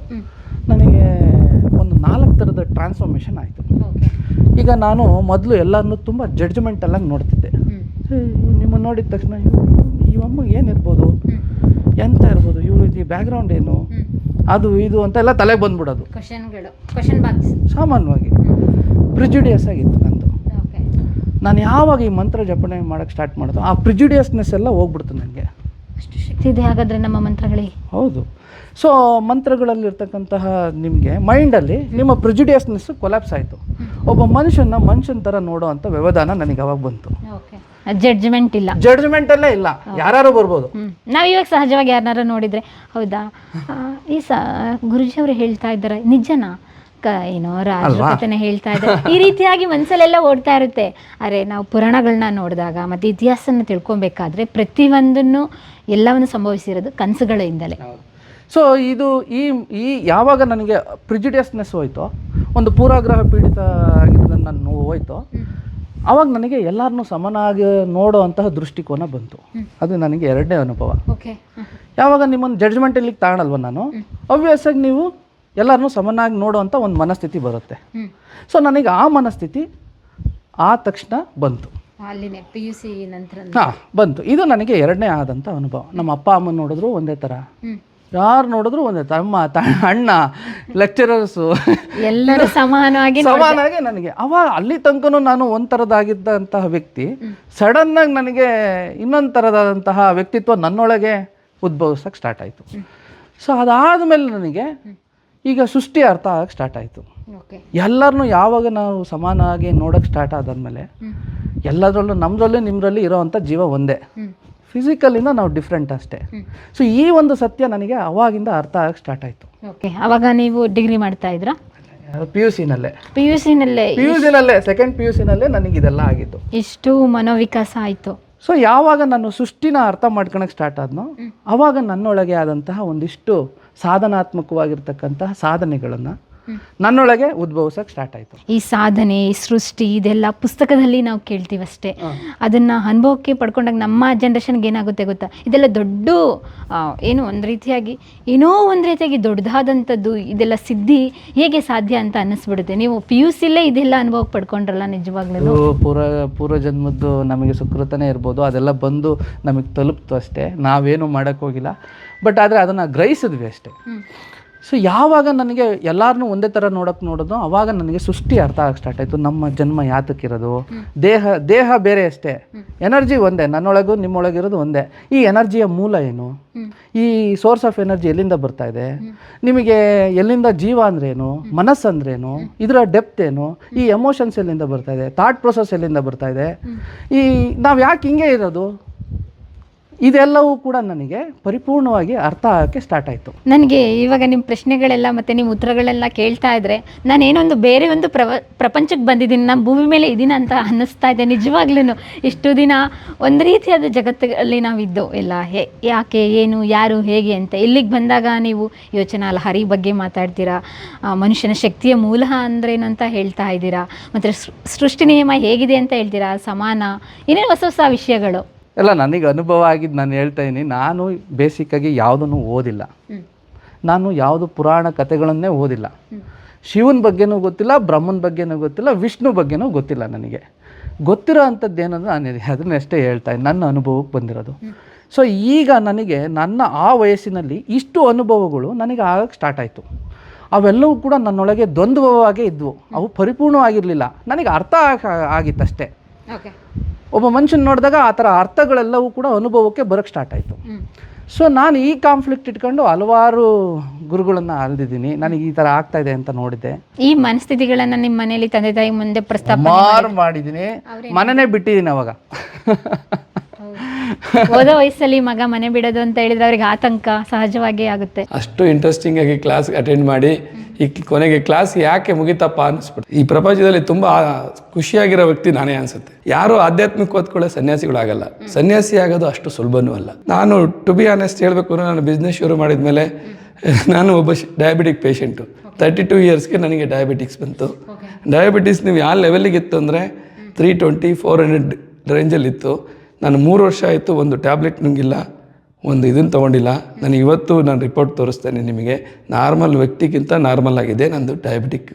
ನನಗೆ ಒಂದು ನಾಲ್ಕು ಥರದ ಟ್ರಾನ್ಸ್ಫಾರ್ಮೇಷನ್ ಆಯಿತು. ಈಗ ನಾನು ಮೊದಲು ಎಲ್ಲರನ್ನೂ ತುಂಬ ಜಡ್ಜ್ಮೆಂಟಲ್ಲಾಗಿ ನೋಡ್ತಿದ್ದೆ. ನಿಮ್ಮನ್ನು ನೋಡಿದ ತಕ್ಷಣ ಈ ಅಮ್ಮಗೆ ಏನಿರ್ಬೋದು ಎಂತ ಇರ್ಬೋದು? ಇವರು ಇದು ಬ್ಯಾಕ್ಗ್ರೌಂಡ್ ಏನು? ಅದು ಇದು ಅಂತ ಎಲ್ಲ ತಲೆಗೆ ಬಂದ್ಬಿಡೋದು. ಸಾಮಾನ್ಯವಾಗಿ. ಪ್ರಿಜುಡಿಯಸ್ ಆಗಿತ್ತು ಓಕೆ ನಾನು ಯಾವಾಗ ಈ ಮಂತ್ರ ಜಪಣೆ ಮಾಡೋಕ್ಕೆ ಸ್ಟಾರ್ಟ್ ಮಾಡೋದು ಆ ಪ್ರಿಜುಡಿಯಸ್ನೆಸ್ ಎಲ್ಲ ಹೋಗ್ಬಿಡ್ತು ನನಗೆ ಅಷ್ಟು ಶಕ್ತಿ ಇದೆ ಹಾಗಾದ್ರೆ ನಮ್ಮ ಮಂತ್ರಗಳಿಗೆ ಹೌದು. ಸೊ ಮಂತ್ರಗಳಲ್ಲಿರ್ತಕ್ಕಂತಹ ನಿಮಗೆ ಮೈಂಡಲ್ಲಿ ನಿಮ್ಮ ಪ್ರಿಜುಡಿಯಸ್ನೆಸ್ ಕೊಲಾಪ್ಸ್ ಆಯಿತು. ಒಬ್ಬ ಮನುಷ್ಯನ ಮನುಷ್ಯನ ಥರ ನೋಡೋ ಅಂತ ವ್ಯವಧಾನ ನನಗೆ ಅವಾಗ ಬಂತು? ಜಡ್ಜ್ಮೆಂಟ್ ಇಲ್ಲ. ಜಡ್ಜ್ಮೆಂಟ್ ಅಲ್ಲೇ ಇಲ್ಲ. ಯಾರು ಬರ್ಬೋದು. ನಾವು ಇವಾಗ ಸಹಜವಾಗಿ ಯಾರನ್ನಾರ ನೋಡಿದ್ರೆ ಹೌದಾ? ಈ ಸ ಗುರುಜಿ ಅವರು ಹೇಳ್ತಾ ಇದ್ದಾರೆ ನಿಜನಾ? ಕ ಏನೋ ರಾಜರ ಕಥೆನ ಹೇಳ್ತಾ ಇದ್ದಾರೆ. ಈ ರೀತಿಯಾಗಿ ಮನಸ್ಸಲ್ಲೆಲ್ಲ ಓಡ್ತಾ ಇರುತ್ತೆ. ಅರೆ ನಾವು ಪುರಾಣಗಳನ್ನ ನೋಡಿದಾಗ ಮತ್ತೆ ಇತಿಹಾಸನ ತಿಳ್ಕೊಬೇಕಾದ್ರೆ ಪ್ರತಿಯೊಂದನ್ನು ಎಲ್ಲವನ್ನು ಸಂಭವಿಸಿರೋದು ಕನಸುಗಳಿಂದಲೇ. ಸೊ ಇದು ಈ ಈ ಯಾವಾಗ ನನಗೆ ಪ್ರಿಜಿಡಿಯಸ್ನೆಸ್ ಹೋಯ್ತೋ ಒಂದು ಪೂರ್ವಾಗ್ರಹ ಪೀಡಿತ ಆಗಿದ್ದ ನಾನು ಹೋಯ್ತೋ ಆವಾಗ ನನಗೆ ಎಲ್ಲರನ್ನೂ ಸಮನಾಗಿ ನೋಡೋ ಅಂತಹ ದೃಷ್ಟಿಕೋನ ಬಂತು. ಅದು ನನಗೆ ಎರಡನೇ ಅನುಭವ. ಓಕೆ. ಯಾವಾಗ ನಿಮ್ಮನ್ನು ಜಡ್ಜ್ಮೆಂಟಲ್ಲಿ ತಾಣಲ್ವ ನಾನು? ಅವ್ಯಾಸಾಗಿ ನೀವು ಎಲ್ಲರನ್ನೂ ಸಮನಾಗಿ ನೋಡುವಂಥ ಒಂದು ಮನಸ್ಥಿತಿ ಬರುತ್ತೆ. ಸೊ ನನಗೆ ಆ ಮನಸ್ಥಿತಿ ಆ ತಕ್ಷಣ ಬಂತು. ಅಲ್ಲಿನೇ ಪಿ ಯು ಸಿ ನಂತರ. ಹಾಂ ಬಂತು. ಇದು ನನಗೆ ಎರಡನೇ ಆದಂಥ ಅನುಭವ. ನಮ್ಮ ಅಪ್ಪ ಅಮ್ಮ ನೋಡಿದ್ರು ಒಂದೇ ಥರ ಯಾರು ನೋಡಿದ್ರು ಒಂದೇ ತಮ್ಮ ಅಣ್ಣ ಲೆಕ್ಚರರ್ಸು ಎಲ್ಲರೂ ಸಮಾನವಾಗಿ ಸಮಾನಾಗಿ ನನಗೆ. ಅವ ಅಲ್ಲಿ ತನಕನೂ ನಾನು ಒಂಥರದಾಗಿದ್ದಂತಹ ವ್ಯಕ್ತಿ. ಸಡನ್ನಾಗಿ ನನಗೆ ಇನ್ನೊಂದು ಥರದಾದಂತಹ ವ್ಯಕ್ತಿತ್ವ ನನ್ನೊಳಗೆ ಉದ್ಭವಿಸಕ್ಕೆ ಸ್ಟಾರ್ಟ್ ಆಯಿತು. ಸೊ ಅದಾದಮೇಲೆ ನನಗೆ ಈಗ ಸೃಷ್ಟಿ ಅರ್ಥ ಆಗಕ್ಕೆ ಸ್ಟಾರ್ಟ್ ಆಯಿತು. ಎಲ್ಲರನ್ನೂ ಯಾವಾಗ ನಾವು ಸಮಾನವಾಗಿ ನೋಡೋಕ್ಕೆ ಸ್ಟಾರ್ಟ್ ಆದಾದ್ಮೇಲೆ ಎಲ್ಲದರಲ್ಲೂ ನಮ್ಮದ್ರಲ್ಲೂ ನಿಮ್ಮದ್ರಲ್ಲಿ ಇರೋವಂಥ ಜೀವ ಒಂದೇ. ಫಿಸಿಕಲಿಂದ ನಾವು ಡಿಫ್ರೆಂಟ್ ಅಷ್ಟೇ. ಸೊ ಈ ಒಂದು ಸತ್ಯ ನನಗೆ ಅವಾಗಿಂದ ಅರ್ಥ ಆಗಕ್ಕೆ ಸ್ಟಾರ್ಟ್ ಆಯಿತು. ಓಕೆ ಅವಾಗ ನೀವು ಡಿಗ್ರಿ ಮಾಡ್ತಾ ಇದ್ರಾ? ಪಿ ಯು ಸಿನಲ್ಲೇ ಪಿ ಯು ಸಿನಲ್ಲೇ ಪಿ ಯು ಸಿನಲ್ಲೇ ಸೆಕೆಂಡ್ ಪಿ ಯು ಸಿನಲ್ಲೇ ನನಗೆ ಇದೆಲ್ಲ ಆಗಿತ್ತು ಇಷ್ಟು ಮನೋವಿಕಾಸ ಆಯಿತು. ಸೊ ಯಾವಾಗ ನಾನು ಸೃಷ್ಟಿನ ಅರ್ಥ ಮಾಡ್ಕೊಳಕ್ಕೆ ಸ್ಟಾರ್ಟ್ ಆದ್ನೋ ಅವಾಗ ನನ್ನೊಳಗೆ ಆದಂತಹ ಒಂದಿಷ್ಟು ಸಾಧನಾತ್ಮಕವಾಗಿರ್ತಕ್ಕಂತಹ ಸಾಧನೆಗಳನ್ನು ನನ್ನೊಳಗೆ ಉದ್ಭವಿಸಕ್ಕೆ ಸ್ಟಾರ್ಟ್ ಆಯ್ತು. ಈ ಸಾಧನೆ ಈ ಸೃಷ್ಟಿ ಇದೆಲ್ಲ ಪುಸ್ತಕದಲ್ಲಿ ನಾವು ಕೇಳ್ತೀವಷ್ಟೇ ಅದನ್ನ ಅನುಭವಕ್ಕೆ ಪಡ್ಕೊಂಡಾಗ ನಮ್ಮ ಜನ್ರೇಷನ್ಗೆ ಏನಾಗುತ್ತೆ ಗೊತ್ತಾ? ಇದೆಲ್ಲ ದೊಡ್ಡ ಏನು ಒಂದು ರೀತಿಯಾಗಿ ಏನೋ ಒಂದು ರೀತಿಯಾಗಿ ದೊಡ್ಡದಾದಂಥದ್ದು ಇದೆಲ್ಲ ಸಿದ್ಧಿ ಹೇಗೆ ಸಾಧ್ಯ ಅಂತ ಅನ್ನಿಸ್ಬಿಡುತ್ತೆ. ನೀವು ಪಿ ಯು ಸಿಲೇ ಇದೆಲ್ಲ ಅನುಭವಕ್ಕೆ ಪಡ್ಕೊಂಡ್ರಲ್ಲ ನಿಜವಾಗ್ಲೂ? ಪೂರ್ವ ಪೂರ್ವ ಜನ್ಮದ್ದು ನಮಗೆ ಸುಕೃತನೇ ಇರ್ಬೋದು. ಅದೆಲ್ಲ ಬಂದು ನಮಗೆ ತಲುಪ್ತು ಅಷ್ಟೇ. ನಾವೇನು ಮಾಡೋಕ್ಕೋಗಿಲ್ಲ ಬಟ್ ಆದರೆ ಅದನ್ನು ಗ್ರಹಿಸಿದ್ವಿ ಅಷ್ಟೇ. ಸೊ ಯಾವಾಗ ನನಗೆ ಎಲ್ಲರನ್ನೂ ಒಂದೇ ಥರ ನೋಡೋಕೆ ನೋಡೋದು ಅವಾಗ ನನಗೆ ಸೃಷ್ಟಿ ಅರ್ಥ ಆಗಕ್ಕೆ ಸ್ಟಾರ್ಟ್ ಆಯಿತು. ನಮ್ಮ ಜನ್ಮ ಯಾತಕ್ಕಿರೋದು? ದೇಹ ದೇಹ ಬೇರೆ ಅಷ್ಟೇ. ಎನರ್ಜಿ ಒಂದೇ ನನ್ನೊಳಗೂ ನಿಮ್ಮೊಳಗಿರೋದು ಒಂದೇ. ಈ ಎನರ್ಜಿಯ ಮೂಲ ಏನು? ಈ ಸೋರ್ಸ್ ಆಫ್ ಎನರ್ಜಿ ಎಲ್ಲಿಂದ ಬರ್ತಾ ಇದೆ? ನಿಮಗೆ ಎಲ್ಲಿಂದ ಜೀವ ಅಂದ್ರೇನು ಮನಸ್ಸು ಅಂದ್ರೇನು ಇದರ ಡೆಪ್ತ್ ಏನು? ಈ ಎಮೋಷನ್ಸ್ ಎಲ್ಲಿಂದ ಬರ್ತಾ ಇದೆ? ಥಾಟ್ ಪ್ರೊಸೆಸ್ ಎಲ್ಲಿಂದ ಬರ್ತಾ ಇದೆ? ಈ ನಾವು ಯಾಕೆ ಹಿಂಗೆ ಇರೋದು? ಇದೆಲ್ಲವೂ ಕೂಡ ನನಗೆ ಪರಿಪೂರ್ಣವಾಗಿ ಅರ್ಥ ಆಗಕ್ಕೆ ಸ್ಟಾರ್ಟ್ ಆಯಿತು. ನನಗೆ ಇವಾಗ ನಿಮ್ಮ ಪ್ರಶ್ನೆಗಳೆಲ್ಲ ಮತ್ತು ನಿಮ್ಮ ಉತ್ತರಗಳೆಲ್ಲ ಕೇಳ್ತಾ ಇದ್ರೆ ನಾನು ಏನೊಂದು ಬೇರೆ ಒಂದು ಪ್ರವ ಪ್ರಪಂಚಕ್ಕೆ ಬಂದಿದ್ದೀನಿ, ನಾನು ಭೂಮಿ ಮೇಲೆ ಇದೀನ ಅಂತ ಅನ್ನಿಸ್ತಾ ಇದೆ ನಿಜವಾಗ್ಲೂ ಇಷ್ಟು ದಿನ ಒಂದು ರೀತಿಯಾದ ಜಗತ್ತಲ್ಲಿ ನಾವಿದ್ದು ಎಲ್ಲ ಹೇ, ಯಾಕೆ, ಏನು, ಯಾರು, ಹೇಗೆ ಅಂತ. ಇಲ್ಲಿಗೆ ಬಂದಾಗ ನೀವು ಯೋಚನಾ ಲಹರಿ ಬಗ್ಗೆ ಮಾತಾಡ್ತೀರಾ ಮನುಷ್ಯನ ಶಕ್ತಿಯ ಮೂಲ ಅಂದ್ರೇನು ಅಂತ ಹೇಳ್ತಾ ಇದ್ದೀರಾ, ಮತ್ತು ಸೃಷ್ಟಿ ನಿಯಮ ಹೇಗಿದೆ ಅಂತ ಹೇಳ್ತೀರಾ, ಸಮಾನ ಏನೇನು ಹೊಸ ಹೊಸ ವಿಷಯಗಳು? ಎಲ್ಲ ನನಗೆ ಅನುಭವ ಆಗಿದ್ದು ನಾನು ಹೇಳ್ತಾ ಇದ್ದೀನಿ ನಾನು ಬೇಸಿಕ್ಕಾಗಿ ಯಾವುದನ್ನು ಓದಿಲ್ಲ. ನಾನು ಯಾವುದು ಪುರಾಣ ಕಥೆಗಳನ್ನೇ ಓದಿಲ್ಲ. ಶಿವನ ಬಗ್ಗೆನೂ ಗೊತ್ತಿಲ್ಲ ಬ್ರಹ್ಮನ ಬಗ್ಗೆನೂ ಗೊತ್ತಿಲ್ಲ ವಿಷ್ಣು ಬಗ್ಗೆನೂ ಗೊತ್ತಿಲ್ಲ ನನಗೆ. ಗೊತ್ತಿರೋ ಅಂಥದ್ದು ಏನಂದ್ರೆ ನಾನು ಅದನ್ನಷ್ಟೇ ಹೇಳ್ತಾ ಇದ್ದೀನಿ ನನ್ನ ಅನುಭವಕ್ಕೆ ಬಂದಿರೋದು. ಸೊ ಈಗ ನನಗೆ ನನ್ನ ಆ ವಯಸ್ಸಿನಲ್ಲಿ ಇಷ್ಟು ಅನುಭವಗಳು ನನಗೆ ಆಗಕ್ಕೆ ಸ್ಟಾರ್ಟ್ ಆಯಿತು. ಅವೆಲ್ಲವೂ ಕೂಡ ನನ್ನೊಳಗೆ ದ್ವಂದ್ವವಾಗೇ ಇದ್ವು. ಅವು ಪರಿಪೂರ್ಣವಾಗಿರಲಿಲ್ಲ. ನನಗೆ ಅರ್ಥ ಆಗ- ಆಗಿತ್ತಷ್ಟೇ. ಒಬ್ಬ ಮನುಷ್ಯನ ನೋಡಿದಾಗ ಆ ಥರ ಅರ್ಥಗಳೆಲ್ಲವೂ ಕೂಡ ಅನುಭವಕ್ಕೆ ಬರೋಕ್ಕೆ ಸ್ಟಾರ್ಟ್ ಆಯಿತು. ಸೊ ನಾನು ಈ ಕಾನ್ಫ್ಲಿಕ್ಟ್ ಇಟ್ಕೊಂಡು ಹಲವಾರು ಗುರುಗಳನ್ನು ಅಲ್ದಿದ್ದೀನಿ. ನನಗೆ ಈ ಥರ ಆಗ್ತಾ ಇದೆ ಅಂತ ನೋಡಿದ್ದೆ ಈ ಮನಸ್ಥಿತಿಗಳನ್ನ ನಿಮ್ಮ ಮನೆಯಲ್ಲಿ ತಂದೆ ತಾಯಿ ಮುಂದೆ ಪ್ರಸ್ತಾಪ ಮಾಡಿದ್ದೀನಿ. ಮನೆನೇ ಬಿಟ್ಟಿದ್ದೀನಿ ಅವಾಗ. ಓದೋ ವಯಸ್ಸಲ್ಲಿ ಮಗ ಮನೆ ಬಿಡೋದು ಅಂತ ಹೇಳಿದ್ರೆ ಅವ್ರಿಗೆ ಆತಂಕ ಸಹಜವಾಗಿ ಆಗುತ್ತೆ. ಅಷ್ಟು ಇಂಟ್ರೆಸ್ಟಿಂಗ್ ಆಗಿ ಕ್ಲಾಸ್ ಅಟೆಂಡ್ ಮಾಡಿ ಈ ಕೊನೆಗೆ ಕ್ಲಾಸ್ ಯಾಕೆ ಮುಗಿತಪ್ಪ ಅನಿಸ್ಬಿಟ್ಟು ಈ ಪ್ರಪಂಚದಲ್ಲಿ ತುಂಬ ಖುಷಿಯಾಗಿರೋ ವ್ಯಕ್ತಿ ನಾನೇ ಅನ್ಸುತ್ತೆ. ಯಾರು ಆಧ್ಯಾತ್ಮಿಕ ಓದ್ಕೊಳ್ಳೋ ಸನ್ಯಾಸಿಗಳಾಗಲ್ಲ. ಸನ್ಯಾಸಿ ಆಗೋದು ಅಷ್ಟು ಸುಲಭನೂ ಅಲ್ಲ. ನಾನು ಟು ಬಿ ಆನೆಸ್ಟ್ ಹೇಳಬೇಕು ಅಂದ್ರೆ ನಾನು ಬಿಸ್ನೆಸ್ ಶುರು ಮಾಡಿದ್ಮೇಲೆ ನಾನು ಒಬ್ಬ ಡಯಾಬಿಟಿಕ್ ಪೇಷಂಟು ತರ್ಟಿ ಟು ಇಯರ್ಸ್ಗೆ ನನಗೆ ಡಯಾಬಿಟಿಕ್ಸ್ ಬಂತು. ಡಯಾಬಿಟಿಸ್ ನೀವು ಯಾವ ಲೆವೆಲಿಗೆ ಇತ್ತು ಅಂದರೆ ತ್ರೀ ಟ್ವೆಂಟಿ ಫೋರ್ ಹಂಡ್ರೆಡ್ ರೇಂಜಲ್ಲಿತ್ತು ನಾನು ಮೂರು ವರ್ಷ ಆಯಿತು ಒಂದು ಟ್ಯಾಬ್ಲೆಟ್ ನುಂಗಿಲ್ಲ, ಒಂದು ಇದನ್ನು ತೊಗೊಂಡಿಲ್ಲ. ನಾನು ಇವತ್ತು ನಾನು ರಿಪೋರ್ಟ್ ತೋರಿಸ್ತೇನೆ ನಿಮಗೆ. ನಾರ್ಮಲ್ ವ್ಯಕ್ತಿಗಿಂತ ನಾರ್ಮಲ್ ಆಗಿದೆ ನಂದು ಡಯಾಬಿಟಿಕ್